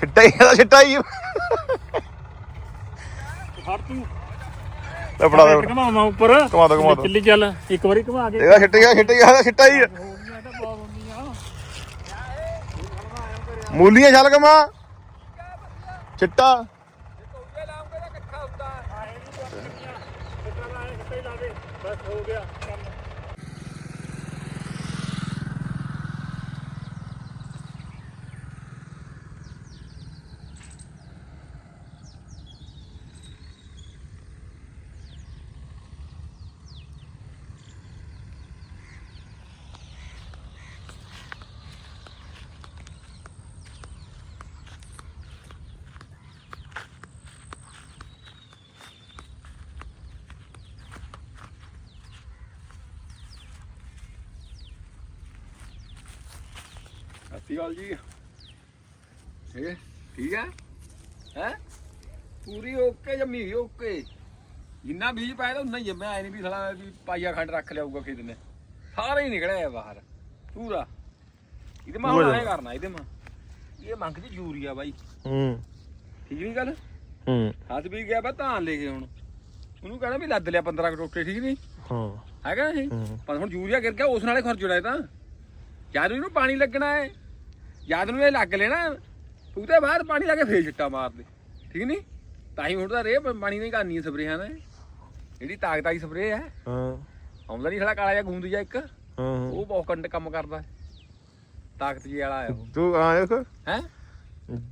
ਛਿੱਟਾ ਹੀ ਇਹਦਾ ਛਿੱਟਾ ਹੀ ਫੜ ਤੂੰ। ਲੱਪੜਾ ਦਾ ਘਮਾਵਾ ਉੱਪਰ। ਘੁਮਾ ਦੋ, ਘੁਮਾ ਦੋ। ਚੱਲੀ ਚੱਲ ਇੱਕ ਵਾਰੀ ਘਮਾ ਕੇ। ਇਹਦਾ ਛਿੱਟਾ ਹੀ ਆ, ਛਿੱਟਾ ਹੀ ਆ, ਇਹਦਾ ਛਿੱਟਾ ਹੀ ਆ। ਹੋਣੀਆਂ ਤਾਂ ਬਹੁਤ ਹੁੰਦੀਆਂ ਮੂਲੀਆਂ ਛਲ ਕਮਾ ਚਿੱਟਾ ਬਸ ਹੋ ਗਿਆ। ਸਤਿ ਗੱਲ ਜੀ। ਇਹ ਠੀਕ ਹੈ ਹੈ? ਪੂਰੀ ਓਕੇ ਜੰਮੀ ਹੋਈ ਓਕੇ? ਜਿੰਨਾ ਬੀਜ ਪਾਇਆ ਤਾਂ ਉਨਾ ਹੀ ਜੰਮਿਆ ਐ ਨਹੀਂ ਵੀ ਸਾਲਾ ਵੀ ਪਾਈਆ ਖੰਡ ਰੱਖ ਲਿਆਊਗਾ ਖੇਤ ਨੇ। ਸਾਰਾ ਹੀ ਨਿਕਲਿਆ ਬਾਹਰ। ਪੂਰਾ। ਇਹਦੇ ਮਾ ਹੁਣ ਐ ਕਰਨਾ ਇਹਦੇ ਮਾ। ਇਹ ਮੰਗਦੀ ਯੂਰੀਆ ਬਾਈ। ਹੂੰ। ਠੀਕ ਨਹੀਂ ਗੱਲ? ਹੂੰ। ਹੱਥ ਵੀ ਗਿਆ ਬਾ ਧਾਨ ਲੈ ਕੇ ਹੁਣ। ਉਹਨੂੰ ਕਹਿਣਾ ਵੀ ਲੱਦ ਲਿਆ 15 ਕੁ ਟੋਟੇ ਠੀਕ ਨਹੀਂ ਹਾਂ। ਹੈਗਾ ਇਹ? ਹੂੰ। ਪਰ ਹੁਣ ਯੂਰੀਆ ਗਿਰ ਗਿਆ ਉਸ ਨਾਲੇ ਖਰਚ ਜੁੜਾ ਤਾਂ। ਨੂੰ ਇਹਨੂੰ ਪਾਣੀ ਲੱਗਣਾ ਹੈ। ਜਦ ਨੂੰ ਇਹ ਲੱਗ ਲੈਣਾ ਉਹਦੇ ਬਾਅਦ ਪਾਣੀ ਲਾ ਕੇ ਫੇਰ ਛਿੱਟਾ ਮਾਰ ਦੇ ਠੀਕ ਨਹੀਂ? ਤਾਂ ਹੀ ਹੁਣ ਤਾਂ ਰੇ ਪਾਣੀ ਨਹੀਂ ਕਰਨੀ ਸਪਰੇਹਾਂ ਨੇ। ਜਿਹੜੀ ਤਾਕਤ ਵਾਲੀ ਸਪਰੇ ਹੈ। ਹਾਂ। ਆਉਂਦਾ ਨਹੀਂ ਸਾਲਾ ਕਾਲਾ ਜਿਹਾ ਗੂੰਦ ਜਿਹਾ ਇੱਕ। ਹਾਂ ਉਹ ਬਹੁਤ ਕੰਡ ਕੰਮ ਕਰਦਾ। ਤਾਕਤ ਜੀ ਵਾਲਾ ਹੈ ਉਹ। ਤੂੰ ਆ ਦੇਖ। ਹੈ?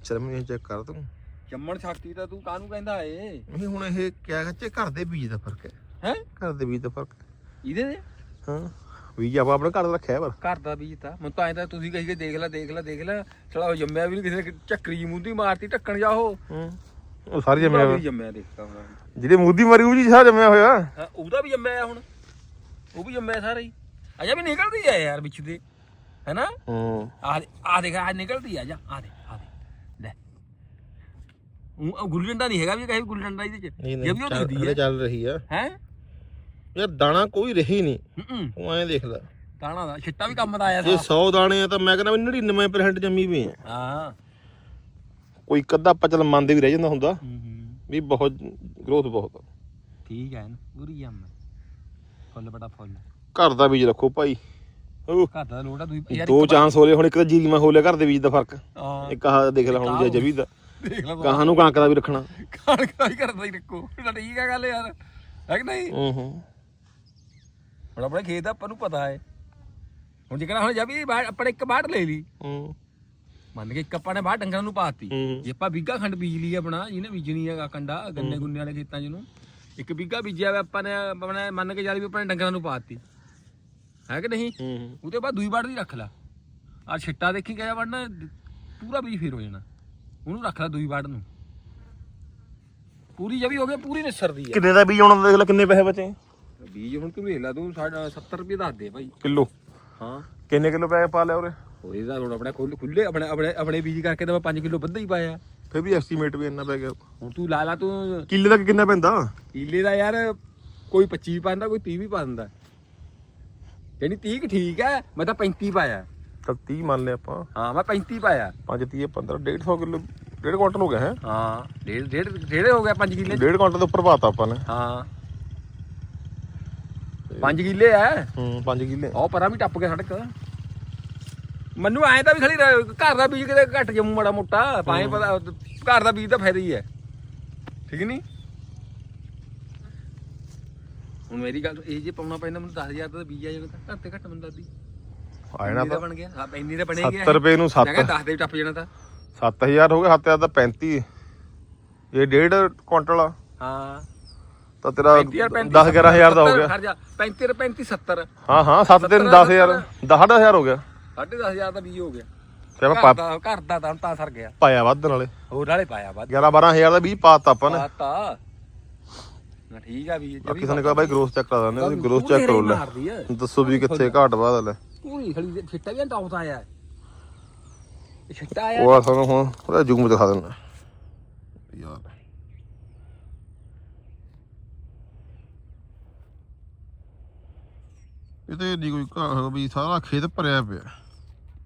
ਚਲ ਮੈਂ ਚੈੱਕ ਕਰ ਤੂੰ। ਜੰਮਣ ਸ਼ਕਤੀ ਤਾਂ ਤੂੰ ਕਾਹਨੂੰ ਕਹਿੰਦਾ ਏ? ਇਹ ਹੁਣ ਇਹ ਕਿਆ ਕੱਚੇ ਘਰ ਦੇ ਬੀਜ ਦਾ ਫ਼ਰਕ ਹੈ। ਹੈ? ਘਰ ਦੇ ਬੀਜ ਦਾ ਫ਼ਰਕ। ਇਹਦੇ ਦੇ? ਹਾਂ। ਬੀਜ ਆਪਾਂ ਆਪਣੇ ਘਰ ਦਾ ਰੱਖਿਆ ਪਰ ਘਰ ਦਾ ਬੀਜ ਤਾਂ। ਮੈਨੂੰ ਤਾਂ ਐਂ ਤਾਂ ਤੁਸੀਂ ਕਹੀ ਗਏ ਦੇਖ ਲੈ ਦੇਖ ਲੈ ਦੇਖ ਲੈ। ਚਲਾ ਉਹ ਜੰਮਿਆ ਵੀ ਨਹੀਂ ਕਿਸੇ ਨੇ ਚੱਕਰੀ ਜਿਹੀ ਮੁੰਦੀ ਮਾਰਤੀ ਢੱਕਣ ਜਾ ਉਹ। ਹੂੰ। ਉਹ ਸਾਰੀ ਜੰਮਿਆ ਉਹਦਾ। ਵੀ ਜੰਮਿਆ ਦੇਖਦਾ ਹੁਣ ਜਿਹਦੇ ਮੂਦੀ ਮਰੀ ਉਹ ਜੀ ਸਾਰਾ ਜੰਮਿਆ ਹੋਇਆ। ਹਾਂ, ਉਹਦਾ ਵੀ ਜੰਮਿਆ ਆ ਹੁਣ। ਉਹ ਵੀ ਜੰਮਿਆ ਸਾਰਾ ਹੀ। ਅਜਾ ਵੀ ਨਿਕਲਦੀ ਆ ਯਾਰ ਵਿੱਚ ਦੇ। ਹੈਨਾ? ਹੂੰ। ਆ ਦੇ- ਆ ਦੇਖ ਆ ਨਿਕਲਦੀ ਆ ਜਾ ਆ ਦੇ ਆ ਦੇ। ਲੈ। ਉਹ ਗੁੱਲੀ ਡੰਡਾ ਨਹੀਂ ਹੈਗਾ ਵੀ ਕਹੇ ਗੁੱਲੀ ਡੰਡਾ ਇਹਦੇ ਚ। ਇਹ ਵੀ ਉਹ ਦਿਖਦੀ ਹੈ ਚੱਲ ਰਹੀ ਆ। ਹੈ? ਯਾਰ ਦਾਣਾ ਕੋਈ ਰਹੀ ਨਹੀਂ। ਹੂੰ। ਉਹ ਐਂ ਦੇਖ ਲੈ। ਤਾਣਾ ਦਾ ਛਿੱਟਾ ਵੀ ਕੰਮ ਦਾ ਆਇਆ ਜੇ ਸਾ 100 ਦਾਣੇ ਆ ਤਾਂ ਮੈਂ ਕਹਿੰਦਾ ਵੀ 99% ਜੰਮੀ ਪਈ ਆ। ਹਾਂ। ਕੋਈ ਕੱਦਾ ਪਚਲ ਮੰਨਦੇ ਵੀ ਰਹਿ ਜਾਂਦਾ ਹੁੰਦਾ। ਹੂੰ ਹੂੰ। ਵੀ ਬਹੁਤ ਗਰੋਥ ਬਹੁਤ ਆ। ਠੀਕ ਹੈ ਪੂਰੀ ਜੰਮ ਫੁੱਲ ਬੜਾ ਫੁੱਲ ਘਰ ਦਾ ਬੀਜ ਰੱਖੋ ਭਾਈ। ਉਹ ਘਰ ਦਾ ਲੋੜਾ ਤੁਸੀਂ ਯਾਰ ਦੋ ਚਾਂਸ ਹੋ ਲਏ ਹੁਣ ਇੱਕ ਤਾਂ ਜੀਰੀ ਮੈਂ ਹੋ ਲਿਆ ਘਰ ਦੇ ਬੀਜ ਦਾ ਫ਼ਰਕ। ਹਾਂ। ਇੱਕ ਆਹ ਦੇਖ ਲੈ ਹੁਣ ਜੇ ਜਵੀ ਦਾ। ਦੇਖ ਲੈ ਗਾਹਾਂ ਨੂੰ ਕਣਕ ਦਾ ਵੀ ਰੱਖਣਾ। ਦਾ ਹੀ ਕਰਦਾ ਹੀ ਰੱਖੋ। ਤਾਂ ਠੀਕ ਹੈ ਗੱਲ ਯਾਰ। ਹੈ ਕਿ ਨਹੀਂ? ਹੂੰ ਹੂੰ। ਹੁਣ ਆਪਣੇ ਖੇਤ ਦਾ ਆਪਾਂ ਨੂੰ ਪਤਾ ਹੈ। ਹੁਣ ਜਿਕਣਾ ਹੁਣ ਜਾ ਵੀ ਬਾਹਰ ਆਪਾਂ ਨੇ ਇੱਕ ਬਾੜ ਲੈ ਲਈ। ਹੂੰ। ਮੰਨ ਕੇ ਇੱਕ ਆਪਾਂ ਨੇ ਬਾਹਰ ਡੰਗਰਾਂ ਨੂੰ ਪਾਤੀ। ਹੂੰ। ਜੇ ਆਪਾਂ ਵੀਗਾ ਖੰਡ ਬੀਜ ਲਈ ਆਪਣਾ ਜਿਹਨੇ ਬੀਜਣੀ ਹੈਗਾ ਕੰਡਾ ਗੰਨੇ ਗੁੰਨੇ ਵਾਲੇ ਖੇਤਾਂ 'ਚ ਨੂੰ ਇੱਕ ਵੀਗਾ ਬੀਜਿਆ ਵਾ ਆਪਾਂ ਨੇ ਆਪਣਾ ਮੰਨ ਕੇ ਚੱਲ ਵੀ ਆਪਾਂ ਨੇ ਡੰਗਰਾਂ ਨੂੰ ਪਾਤੀ। ਹੈ ਕਿ ਨਹੀਂ? ਹੂੰ। ਉਹਦੇ ਬਾਅਦ ਦੂਈ ਬਾੜ ਦੀ ਰੱਖ ਲਾ। ਆ ਛਿੱਟਾ ਦੇਖੀ ਕਿਆ ਵੜਨਾ ਪੂਰਾ ਬੀਜ ਫੇਰ ਹੋ ਜਾਣਾ। ਉਹਨੂੰ ਰੱਖ ਲੈ ਦੂਈ ਬਾੜ ਨੂੰ। ਪੂਰੀ ਜਵੀ ਹੋ ਗਿਆ ਪੂਰੀ ਨਿਸਰਦੀ ਹੈ ਕਿੰਨੇ ਦਾ ਬੀਜ ਆਉਣਾ ਦੇਖ ਲੈ ਕਿੰਨੇ ਪੈਸੇ ਬਚੇ। ਬੀਜ ਹੁਣ ਤੂੰ ਵੇਖ ਲੈ ਤੂੰ ਸਾਡਾ 70 ਰੁਪਏ ਦੱਸ ਦੇ ਭਾਈ ਕਿਲੋ? ਹਾਂ। ਕਿੰਨੇ ਕਿਲੋ ਪੈਸੇ ਪਾ ਲਿਆ ਉਰੇ? ਹੋਰ ਇਹਦਾ ਹੁਣ ਆਪਣੇ ਖੁੱਲੇ ਖੁੱਲੇ ਆਪਣੇ ਆਪਣੇ ਆਪਣੇ ਬੀਜ ਕਰਕੇ ਤਾਂ ਮੈਂ 5 ਕਿਲੋ ਵੱਧਾ ਹੀ ਪਾਇਆ। ਫਿਰ ਵੀ ਐਸਟੀਮੇਟ ਵੀ ਇੰਨਾ ਪੈ ਗਿਆ। ਹੁਣ ਤੂੰ ਲਾ ਲਾ ਤੂੰ ਕਿੱਲੇ ਦਾ ਕਿੰਨਾ ਪੈਂਦਾ? ਕੀਲੇ ਦਾ ਯਾਰ ਕੋਈ 25 ਪਾਉਂਦਾ ਕੋਈ 30 ਵੀ ਪਾ ਦਿੰਦਾ ਯਾਨੀ 30 ਕੁ ਠੀਕ ਹੈ ਮੈਂ ਤਾਂ 35 ਪਾਇਆ। ਤਾਂ 30 ਮੰਨ ਲਿਆ ਆਪਾਂ। ਹਾਂ ਮੈਂ 35 ਪਾਇਆ। 5 30 15 150 ਕਿਲੋ 1.5 ਕੁਇੰਟਲ ਹੋ ਗਿਆ ਹੈ। ਹਾਂ ਡੇਢ ਡੇਢ ਡੇਢ ਹੋ ਗਿਆ 5 ਕਿੱਲੇ। 1.5 ਕੁਇੰਟਲ ਤੋਂ ਉੱਪਰ ਪਾਤਾ ਆਪਾਂ ਨੇ। ਹਾਂ। 5 ਕਿੱਲੇ ਐ ਹੂੰ 5 ਕਿੱਲੇ। ਉਹ ਪਰਾਂ ਵੀ ਟੱਪ ਗਿਆ ਸੜਕ। ਮੈਨੂੰ ਐਂ ਤਾਂ ਵੀ ਖਲੀ ਘਰ ਦਾ ਬੀਜ ਕਿਤੇ ਘੱਟ ਜੰਮੂ ਮਾੜਾ ਮੋਟਾ ਪਾਏ ਪਤਾ ਘਰ ਦਾ ਬੀਜ ਤਾਂ ਫਾਇਦਾ ਹੀ ਹੈ। ਠੀਕ ਨਹੀਂ? ਹੁਣ ਮੇਰੀ ਗੱਲ ਇਹ ਜੇ ਪਾਉਣਾ ਪੈਂਦਾ ਮੈਨੂੰ 10000 ਦਾ ਬੀਜ ਆ ਜਾਣਾ ਤਾਂ ਘੱਟ ਤੇ ਘੱਟ ਮੈਨੂੰ ਲੱਗਦੀ ਆ ਜਾਣਾ ਇੰਨੀ ਤਾਂ ਬਣ ਗਿਆ। ਹਾਂ ਇੰਨੀ ਦਾ ਬਣੇਗੀ 70 ਰੁਪਏ ਨੂੰ 7 ਮੈਂ ਕਿਹਾ 10 ਦੇ ਟੱਪ ਜਾਣਾ ਤਾਂ। 7000 ਹੋ ਗਿਆ 7000 ਦਾ 35 ਇਹ 1.5 ਕੁਇੰਟਲ ਆ। ਹਾਂ। ਤਾਂ ਤੇਰਾ 35 10 11000 ਦਾ ਹੋ ਗਿਆ। ਖੜ ਜਾ 35 35 70 ਹਾਂ ਹਾਂ 7 ਦਿਨ 10000 10000 ਹੋ ਗਿਆ। ਸਾਢੇ 10000 ਦਾ ਬੀਜ ਹੋ ਗਿਆ। ਤੇ ਆਪਾਂ ਘਰ ਦਾ ਘਰ ਦਾ ਤਾਂ ਤਾਂ ਸਰ ਗਿਆ। ਪਾਇਆ ਵੱਧ ਨਾਲੇ। ਹੋਰ ਨਾਲੇ ਪਾਇਆ ਬਾਅਦ 11 12000 ਦਾ ਬੀਜ ਪਾਤਾ ਆਪਾਂ ਨੇ। ਪਾਤਾ। ਨਾ ਠੀਕ ਆ ਵੀ ਬਾਕੀ ਸਾਨੂੰ ਕਹਾ ਬਾਈ ਗਰੋਥ ਚੈੱਕ ਕਰਾ ਦਿੰਦੇ ਤੁਸੀਂ ਗਰੋਥ ਚੈੱਕ ਕਰੋ ਲੈ। ਦੱਸੋ ਵੀ ਕਿੱਥੇ ਘਾਟ ਵਾਧ ਲੈ ਪੂਰੀ ਖਲੀ ਛਿੱਟਾ ਵੀ ਟੌਪ ਆਇਆ। ਇਹ ਛਿੱਟਾ ਆਇਆ। ਉਹ ਸਾਨੂੰ ਹੁਣ ਉਹਦਾ ਜੂਮ ਦਿਖਾ ਦਿੰਦਾ। ਯਾਰ। ਇਹ ਤੇ ਨਹੀਂ ਕੋਈ ਘਾਹ ਵੀ ਸਾਰਾ ਖੇਤ ਭਰਿਆ ਪਿਆ।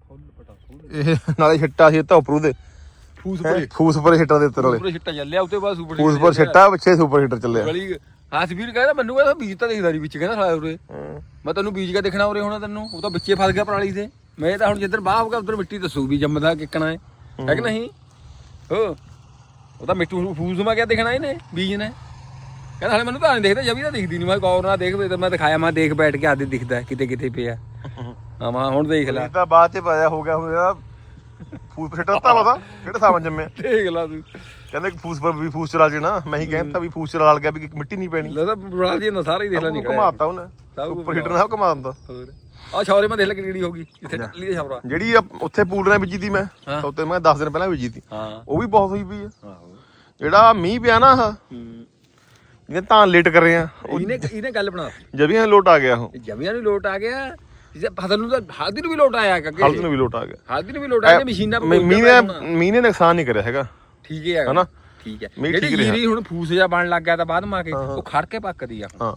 ਫੁੱਲ ਪਟਾ ਫੁੱਲ। ਇਹ ਨਾਲੇ ਛਿੱਟਾ ਸੀ ਧੋਪਰੂ ਦੇ। ਫੂਸ ਹੈਂ? ਪਰ ਫੂਸ ਪਰ ਹੀਟਰ ਦੇ ਉੱਤੇ ਵਾਲੇ ਸੁਪਰ ਹਿੱਟਾ ਚੱਲਿਆ ਉੱਤੇ ਬਾਅਦ ਸੁਪਰ ਫੂਸ ਪਰ ਛਿੱਟਾ ਪਿੱਛੇ ਸੁਪਰ ਹੀਟਰ ਚੱਲਿਆ। ਗਲੀ ਹਸਬੀਰ ਕਹਿੰਦਾ ਮੈਨੂੰ ਕਹਿੰਦਾ ਬੀਜ ਤਾਂ ਦਿਖਦਾ ਨਹੀਂ ਵਿੱਚ ਕਹਿੰਦਾ ਸਾਲਾ ਉਰੇ। ਹੂੰ। ਮੈਂ ਤੈਨੂੰ ਬੀਜ ਕੇ ਦੇਖਣਾ ਉਰੇ ਹੋਣਾ ਤੈਨੂੰ। ਉਹ ਤਾਂ ਵਿੱਚੇ ਫਸ ਗਿਆ ਪਰਾਲੀ ਤੇ। ਮੈਂ ਤਾਂ ਹੁਣ ਜਿੱਧਰ ਬਾਹ ਹੋਗਾ ਉਧਰ ਮਿੱਟੀ ਦੱਸੂ ਵੀ ਜੰਮਦਾ ਕਿੱਕਣਾ ਹੈ। ਹੈ ਕਿ ਨਹੀਂ? ਹੋ। ਉਹ ਤਾਂ ਮਿੱਟੂ ਫੂਸ ਮਾ ਕਿਆ ਦੇਖਣਾ ਇਹਨੇ ਬੀਜ ਨੇ। ਕਹਿੰਦਾ ਹਲੇ ਮੈਨੂੰ ਤਾਂ ਨਹੀਂ ਦੇਖਦਾ ਜਬੀ ਤਾਂ ਦਿਖਦੀ ਨਹੀਂ। ਮੈਂ ਗੌਰ ਨਾਲ ਦੇਖ ਤੇ ਮੈਂ ਦਿਖਾਇਆ ਮੈਂ ਦੇਖ ਬੈਠ ਕੇ ਆਦੇ ਦਿਖਦਾ ਕਿਤੇ ਕਿਤੇ ਪਿਆ। ਹਾਂ ਮੈਂ ਹੁਣ ਦੇਖ ਲੈ। ਇਹ ਤਾਂ ਬਾਅਦ ਚ ਪਾਇਆ ਹੋ ਗਿਆ ਹੋਇਆ ਫੂਸ ਪਰ ਹੀਟਰ ਤਾਂ ਪਤਾ ਕਿਹੜੇ ਸਾਵਨ ਜੰਮਿਆ? ਦੇਖ ਲਾ ਤੂੰ। ਕਹਿੰਦੇ ਫੂਸ ਪਰ ਵੀ ਫੂਸ ਚਲਾ ਜਣਾ। ਮੈਂ ਹੀ ਕਹਿੰਦਾ ਵੀ ਫੂਸ ਚਲਾ ਗਿਆ ਵੀ ਮਿੱਟੀ ਨਹੀਂ ਪੈਣੀ। ਲੱਗਦਾ ਬਣਾ ਦੀ ਨਾ ਸਾਰਾ ਹੀ ਦੇਖ ਲੈ ਨਿਕਲਿਆ। ਘੁਮਾਤਾ ਉਹਨੇ। ਸੁਪਰ ਹੀਟਰ ਨਾਲ ਘੁਮਾ ਦਿੰਦਾ। ਹੋਰ। ਆ ਛੌਰੇ ਮੈਂ ਦੇਖ ਲੈ ਕਿਹੜੀ ਹੋ ਗਈ। ਜਿੱਥੇ ਟੱਲੀ ਦੇ ਛੌਰਾ। ਜਿਹੜੀ ਆ ਉੱਥੇ ਪੂਲ ਨਾਲ ਬੀਜੀ ਤੀ ਮੈਂ। ਉੱਤੇ ਮੈਂ 10 ਦਿਨ ਪਹਿਲਾਂ ਬੀਜੀ ਹਾਂ। ਉਹ ਵੀ ਬਹੁਤ ਹੋਈ ਪਈ ਆ। ਆਹੋ। ਜਿਹੜਾ ਮੀਂਹ ਪਿਆ ਨਾ ਹੂੰ। ਇਹ ਤਾਂ ਲੇਟ ਕਰ ਰਹੇ ਆ। ਇਹਨੇ ਇਹਨੇ ਗੱਲ ਬਣਾ ਜਬੀਆਂ ਲੋਟ ਆ ਗਿਆ ਉਹ। ਜਮੀਆਂ ਨੂੰ ਲੋਟ ਆ ਗਿਆ। ਜੇ ਫਸਲ ਨੂੰ ਤਾਂ ਹਲਦੀ ਨੂੰ ਵੀ ਲੋਟ ਆਇਆ ਕੱਗੇ ਹਲਦ ਨੂੰ ਵੀ ਲੋਟ ਆ ਗਿਆ। ਹਲਦੀ ਨੂੰ ਵੀ ਲੋਟ ਆਇਆ ਮਸ਼ੀਨਾਂ ਮੀ- ਮੀਂਹ ਨੇ ਮੀਂਹ ਨੇ ਨੁਕਸਾਨ ਨਹੀਂ ਕਰਿਆ ਹੈਗਾ। ਠੀਕ ਹੈ ਹਨਾ? ਠੀਕ ਹੈ। ਜਿਹੜੀ। ਜੀਰੀ ਹੁਣ ਫੂਸ ਜਾ ਬਣ ਲੱਗ ਗਿਆ ਤਾਂ ਬਾਅਦ ਮਾ ਕੇ ਉਹ ਖੜ ਕੇ ਪੱਕਦੀ ਆ। ਹਾਂ।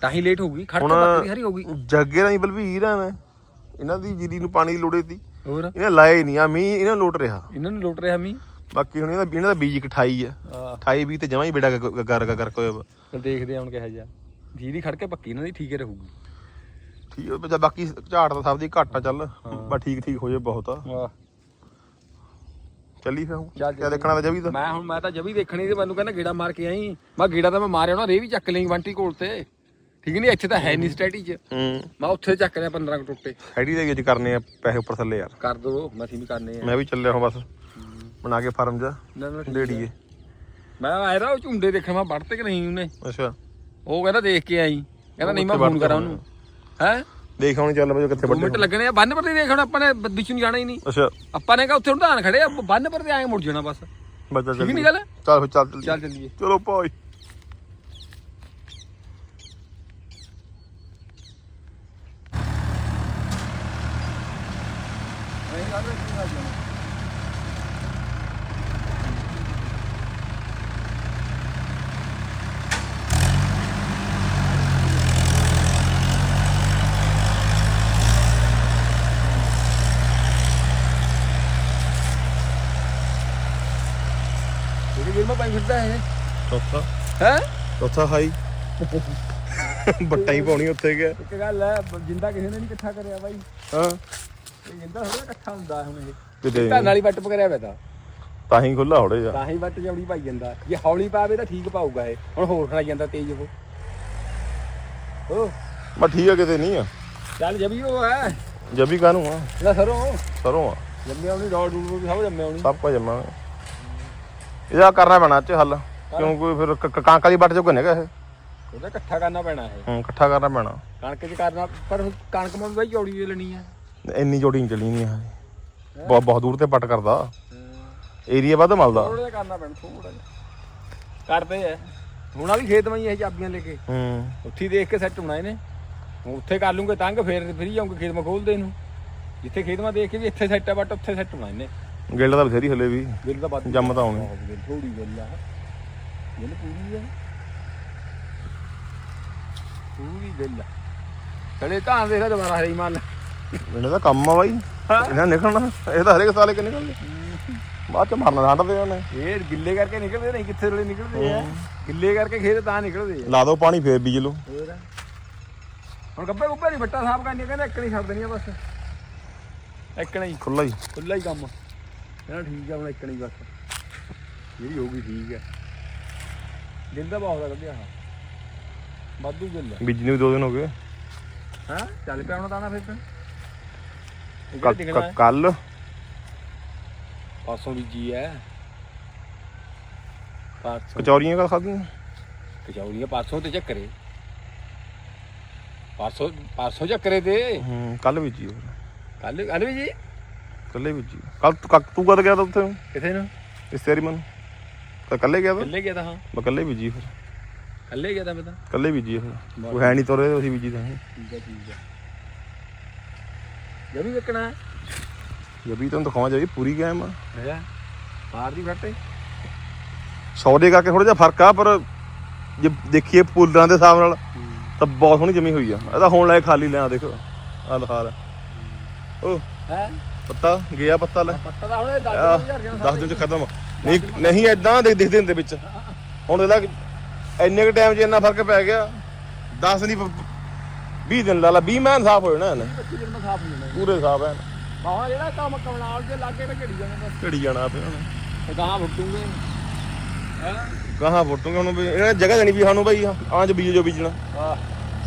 ਤਾਂ ਹੀ ਲੇਟ ਹੋ ਗਈ ਖੜ ਕੇ ਪੱਕਦੀ ਹਰੀ ਹੋ ਗਈ ਜੱਗੇ ਨਹੀਂ ਬਲਵੀਰ ਆ ਮੈਂ। ਇਹਨਾਂ ਦੀ ਜੀਰੀ ਨੂੰ ਪਾਣੀ ਦੀ ਲੋੜੇ ਤੀ ਹੋਰ? ਇਹਨੇ ਲਾਏ ਨਹੀਂ। ਆ ਮੀਂਹ ਇਹਨਾਂ ਲੋਟ ਰਿਹਾ। ਇਹਨਾਂ ਨੂੰ ਲੋਟ ਰਿਹਾ ਮੀ ਬਾਕੀ ਹੁਣ ਇਹਦਾ ਇਹਨਾਂ ਦਾ ਬੀਜ 28 ਆ। ਆ 28 ਵੀ ਤੇ ਜਮਾ ਹੀ ਬੇੜਾ ਗਰ ਗਰ ਕਰ ਕੋਈ ਚਲ ਦੇਖਦੇ ਆ ਹੁਣ ਕਿਹੋ ਜਿਹਾ। ਜੀਰੀ ਖੜ ਕੇ ਪੱਕੀ ਇਹਨਾਂ ਦੀ ਠੀਕ ਹੀ ਰਹੂਗੀ। ਠੀਕ ਹੈ ਬੱਚਾ ਬਾਕੀ ਝਾੜ ਤਾਂ ਸਭ ਦੀ ਘੱਟ ਆ ਚੱਲ। ਬਸ ਠੀਕ ਠੀਕ ਹੋ ਜਾਏ ਬਹੁਤ ਆ। ਵਾਹ। ਚੱਲੀ ਫਿਰ ਹੁਣ। ਚੱਲ ਕਿਆ ਦੇਖਣਾ ਤਾਂ ਜਵੀ ਮੈਂ ਹੁਣ ਮੈਂ ਤਾਂ ਜਬੀ ਦੇਖਣੀ ਤੇ ਮੈਨੂੰ ਕਹਿੰਦਾ ਗੇੜਾ ਮਾਰ ਕੇ ਆਈ। ਮੈਂ ਗੇੜਾ ਤਾਂ ਮੈਂ ਮਾਰਿਆ ਉਹਨਾਂ ਰੇ ਵੀ ਚੱਕ ਲਈ ਬੰਟੀ ਕੋਲ ਤੇ। ਠੀਕ ਨਹੀਂ ਇੱਥੇ ਤਾਂ ਹੈ ਨਹੀਂ ਸਟੈਟੀ 'ਚ। ਹੂੰ। ਮੈਂ ਉੱਥੇ ਚੱਕ ਲਿਆ 15 ਕੁ ਟੁੱਟੇ। ਹੈਡੀ ਦੇ ਵਿੱਚ ਕਰਨੇ ਆ ਪੈਸੇ ਉੱਪਰ ਥੱਲੇ ਯਾਰ। ਕਰ ਦੋ ਮਸੀਂ ਵੀ ਕਰਨੇ ਆ। ਮੈਂ ਵੀ ਚੱਲਿਆ ਹਾਂ ਬਸ। ਬਣਾ ਕੇ ਫਾਰਮ ਜਾ ਨਾ ਨਾ ਠੀਕ ਮੈਂ ਆਇਆ ਤਾਂ ਉਹ ਝੁੰਡੇ ਦੇਖਣ ਮੈਂ ਵੜਤੇ ਕਿ ਨਹੀਂ ਉਹਨੇ? ਅੱਛਾ। ਉਹ ਕਹਿੰਦਾ ਦੇਖ ਕੇ ਆਈ। ਕਹਿੰਦਾ ਨਹੀਂ ਮੈਂ ਫੋਨ ਕਰਾਂ ਉਹਨੂੰ। ਹੈ? ਦੇਖ ਹੁਣ ਚੱਲ ਬਜੋ ਕਿੱਥੇ 2 ਵੱਡੇ ਮਿੰਟ ਲੱਗਣੇ ਆ ਬੰਨ ਪਰ ਨਹੀਂ ਦੇਖਣਾ ਆਪਾਂ ਨੇ ਬ- ਵਿੱਚ ਨੂੰ ਜਾਣਾ ਹੀ ਨਹੀਂ। ਅੱਛਾ। ਆਪਾਂ ਨੇ ਕਹਾ ਉੱਥੇ ਉਡਾਨ ਖੜੇ ਆ ਬੰਨ ਪਰ ਤੇ ਆਏ ਮੁੜ ਜਾਣਾ ਬਸ। ਬੱਚਾ ਠੀਕ ਚੱਲ ਨਹੀਂ ਗੱਲ? ਚੱਲ ਫਿਰ ਚੱਲ ਚੱਲੀਏ। ਚੱਲ ਚੱਲੀਏ। ਚਲੋ ਭਾਈ ਇਹ ਵੀਰ ਮੈਂ ਪਾਈ ਫਿਰਦਾ ਹੈ ਚੌਥਾ। ਹੈ? ਚੌਥਾ ਹਾਈ। ਬੱਟਾ ਹੀ ਪਾਉਣੀ ਉੱਥੇ ਗਿਆ ਇੱਕ ਗੱਲ ਹੈ ਜਿੰਦਾ ਕਿਸੇ ਨੇ ਨਹੀਂ ਇਕੱਠਾ ਕਰਿਆ ਬਾਈ। ਹਾਂ। ਇਹ ਜਿੰਦਾ ਥੋੜਾ ਇਕੱਠਾ ਹੁੰਦਾ ਹੁਣ ਇਹ। ਧੰਨ ਵਾਲੀ ਵੱਟ ਪਕੜਿਆ ਪਿਆ ਤਾਂ। ਤਾਂ ਹੀ ਖੁੱਲਾ ਹੋੜੇ ਜਾ ਤਾਂ ਹੀ ਵੱਟ ਜੌੜੀ ਪਾਈ ਜਾਂਦਾ। ਜੇ ਹੌਲੀ ਪਾਵੇ ਤਾਂ ਠੀਕ ਪਾਊਗਾ ਇਹ। ਹੁਣ ਹੋਰ ਖੜਾਈ ਜਾਂਦਾ ਤੇਜ਼ ਉਹ। ਮੈਂ ਠੀਕ ਆ ਕਿਤੇ ਨਹੀਂ ਆ। ਚੱਲ ਜਬੀ ਉਹ ਹੈ। ਜਬੀ ਕਾਨੂੰ ਆ? ਸਰੋਂ। ਸਰੋਂ ਆ। ਜੰਮਿਆ ਉਹਨੀ ਡੂੜ ਵੀ ਸਭ ਜੰਮਿਆ ਉਹਨੀ ਸਭ ਕੁਝ ਜਮਾ ਇਹਦਾ ਕਰਨਾ ਪੈਣਾ ਚ ਹੱਲ। ਕਿਉਂਕਿ ਫਿਰ ਕ- ਕ- ਕਾਂਕਾ ਦੀ ਵੱਟ ਚੋਂ ਨੇਗਾ ਇਹ। ਉਹਦਾ ਇਕੱਠਾ ਕਰਨਾ ਪੈਣਾ ਇਹ। ਹੂੰ ਇਕੱਠਾ ਕਰਨਾ ਪੈਣਾ। ਕਣਕ ਚ ਕਰਨਾ ਪਰ ਹੁਣ ਕਣਕ ਮੈਂ ਬਾਈ ਚੌੜੀ ਜਿਹੀ ਲੈਣੀ ਆ। ਇੰਨੀ ਜੋੜੀ ਨਹੀਂ ਚੱਲੀ ਨਹੀਂ ਹੈ? ਬਹੁਤ ਬਹੁਤ ਦੂਰ ਤੇ ਪੱਟ ਕਰਦਾ। ਏਰੀਆ ਵੱਧ ਮਲਦਾ। ਥੋੜਾ ਜਿਹਾ ਕਰਨਾ ਪੈਣਾ ਥੋੜਾ ਜਿਹਾ। ਕਰਦੇ ਐ ਹੁਣ ਆ ਵੀ ਖੇਤ ਮੈਂ ਇਹ ਚਾਬੀਆਂ ਲੈ ਕੇ। ਹੂੰ। ਉੱਥੇ ਹੀ ਦੇਖ ਕੇ ਸੈੱਟ ਹੋਣਾ ਇਹਨੇ। ਹੁਣ ਉੱਥੇ ਕਰ ਲੂੰਗੇ ਤੰਗ ਫੇਰ ਫਰੀ ਜਾਊਂਗੇ ਖੇਤ ਮੈਂ ਖੋਲਦੇ ਇਹਨੂੰ। ਜਿੱਥੇ ਖੇਤ ਮੈਂ ਦੇਖ ਕੇ ਵੀ ਇੱਥੇ ਸੈੱਟ ਆ ਬਟ ਉੱਥੇ ਸੈੱਟ ਹੋਣਾ ਇਹਨੇ। ਗਿੱਲ ਦਾ ਬਥੇਰੀ ਹਲੇ ਵੀ ਬਿੱਲ ਤਾਂ ਵੱਧ ਜੰਮ ਤਾਂ ਆਉਣੀ। ਥੋੜੀ ਗੱਲ ਆ। ਬਿੱਲ ਪੂਰੀ ਆ। ਪੂਰੀ ਬਿੱਲ ਚਲੇ ਤਾਂ ਦੇਖ ਦੁਬਾਰਾ ਹਰੀ ਮਾਲ ਇਹਨਾਂ ਦਾ ਕੰਮ ਆ ਬਾਈ। ਇਹਨਾਂ ਨਿਕਲਣਾ। ਇਹ ਤਾਂ ਹਰੇਕ ਸਾਲੇ ਕਿ ਨਿਕਲਦੇ। ਬਾਅਦ ਚ ਮਰਨਾ ਹਟਦੇ ਉਹਨੇ। ਇਹ ਗਿੱਲੇ ਕਰਕੇ ਨਿਕਲਦੇ ਨਹੀਂ ਕਿੱਥੇ ਵੇਲੇ ਨਿਕਲਦੇ ਆ। ਗਿੱਲੇ ਕਰਕੇ ਖੇਤ ਤਾਂ ਨਿਕਲਦੇ ਆ। ਲਾ ਦੋ ਪਾਣੀ ਫੇਰ ਬੀਜ ਲਓ। ਹੋਰ? ਹੁਣ ਗੱਬੇ ਗੁੱਬੇ ਦੀ ਬੱਟਾ ਸਾਫ਼ ਕਰਨੀ ਆ, ਕਹਿੰਦੇ ਇੱਕ ਨਹੀਂ ਛੱਡ ਦੇਣੀ ਆ ਬਸ। ਇੱਕ ਨਹੀਂ। ਖੁੱਲਾ ਹੀ। ਖੁੱਲਾ ਹੀ ਕੰਮ। ਕਹਿੰਦਾ ਠੀਕ ਆ ਹੁਣ ਇੱਕ ਨਹੀਂ ਬਸ। ਜਿਹੜੀ ਹੋਊਗੀ ਠੀਕ ਹੈ ਦਿਨ ਦਾ ਬਹੁਤ ਲੱਗਿਆ ਹਾਂ ਵਾਧੂ ਗਿੱਲ ਬੀਜ ਨੂੰ ਵੀ ਦੋ ਦਿਨ ਹੋ ਗਏ। ਹਾਂ? ਚੱਲ ਪਿਆ ਹੁਣ ਫਿਰ ਤਾਂ। ਟਿਕਣਾ ਹੈ? ਕੱਲ। ਪਾਸੋਂ ਬੀਜੀ ਹੈ। ਪਾਸੋਂ ਕਚੌਰੀਆਂ ਕਾ ਖਾਧੀਆਂ। ਕਚੌਰੀਆਂ ਪਾਸੋਂ ਤੇ ਚੱਕਰੇ। ਪਾਸੋਂ ਪਾਸੋਂ ਚੱਕਰੇ ਤੇ। ਹੂੰ ਕੱਲ ਬੀਜੀ ਕੱਲ ਕੱਲ ਵੀ ਕੱਲੇ ਬੀਜੀ ਕੱਲ ਤੂੰ ਕਦ ਗਿਆ ਤਾ ਉੱਥੇ? ਕਿੱਥੇ ਨੂੰ? ਇਸ ਤੇਰੀ ਮਨ ਤਾਂ ਕੱਲੇ ਗਿਆ ਤਾ? ਕੱਲੇ ਗਿਆ ਤਾਂ ਹਾਂ। ਮੈਂ ਕੱਲੇ ਬੀਜੀ ਫਿਰ। ਕੱਲੇ ਗਿਆ ਤਾਂ ਮੈਂ ਤਾਂ। ਕੱਲੇ ਬੀਜੀ ਫਿਰ। ਉਹ ਹੈ ਨਹੀਂ ਤੋਰੇ ਅਸੀਂ ਬੀਜੀ ਤਾਂ ਹੈ। ਠੀਕ ਹੈ ਠੀਕ ਹੈ ਜਮੀ ਵੇਕਣਾ ਜਬੀ ਤੈਨੂੰ ਦਿਖਾਵਾਂ ਜਾਈ ਪੂਰੀ ਗੇਮ ਆ। ਹੈ ਬਾਹਰ ਦੀ ਫੱਟੇ 100 ਦੇ ਕਰਕੇ ਥੋੜਾ ਜਿਹਾ ਫ਼ਰਕ ਆ ਪਰ ਜੇ ਦੇਖੀਏ ਪੂਲਰਾਂ ਦੇ ਹਿਸਾਬ ਨਾਲ ਤਾਂ ਬਹੁਤ ਸੋਹਣੀ ਜਮੀ ਹੋਈ ਆ। ਇਹ ਤਾਂ ਹੁਣ ਲੈ ਖਾਲੀ ਲਿਆ ਦੇਖੋ। ਆ ਦਿਖਾ ਲੈ। ਉਹ ਹੈ? ਪੱਤਾ ਗਿਆ ਪੱਤਾ ਲੈ। ਪੱਟਾ ਦਾ ਹੁਣ 10000 ਜਣਾ 10 ਦਿਨ। ਚ ਖਤਮ ਨਹੀਂ ਨਹੀਂ ਐਦਾਂ ਦਿਖਦੇ ਹੁੰਦੇ ਵਿੱਚ। ਹੁਣ ਇਹਦਾ ਇੰਨੇ ਕ ਟਾਈਮ 'ਚ ਇੰਨਾ ਫ਼ਰਕ ਪੈ ਗਿਆ। 10 ਨਹੀਂ 20 ਦਿਨ ਲਾ ਲਾ 20 ਮਹੀਨੇ ਸਾਫ਼ ਹੋ ਜਾਣਾ ਇਹਨੇ। 25 ਦਿਨ ਸਾਫ਼ ਹੋ ਜਾਣਾ। ਪੂਰੇ ਸਾਫ਼ ਹੈ ਬਾਹਾਂ ਜਿਹੜਾ ਕੰਮ ਕਮਨਾਲ ਦੇ ਲਾਗੇ ਤੇ ਘੜੀ ਜਾਣਾ ਬਸ। ਘੜੀ ਜਾਣਾ ਪਿਆ ਹੁਣ ਤੇ ਗਾਂ ਫੁੱਟੂਗੇ ਹਾਂ? ਕਹਾਂ ਫੋਟੋਗੇ ਹੁਣ ਵੀ ਇਹਨਾਂ ਜਗ੍ਹਾ ਦੇਣੀ ਵੀ ਸਾਨੂੰ ਬਾਈ ਆਂਜ ਬੀਜ ਜੋ ਬੀਜਣਾ। ਆਹ।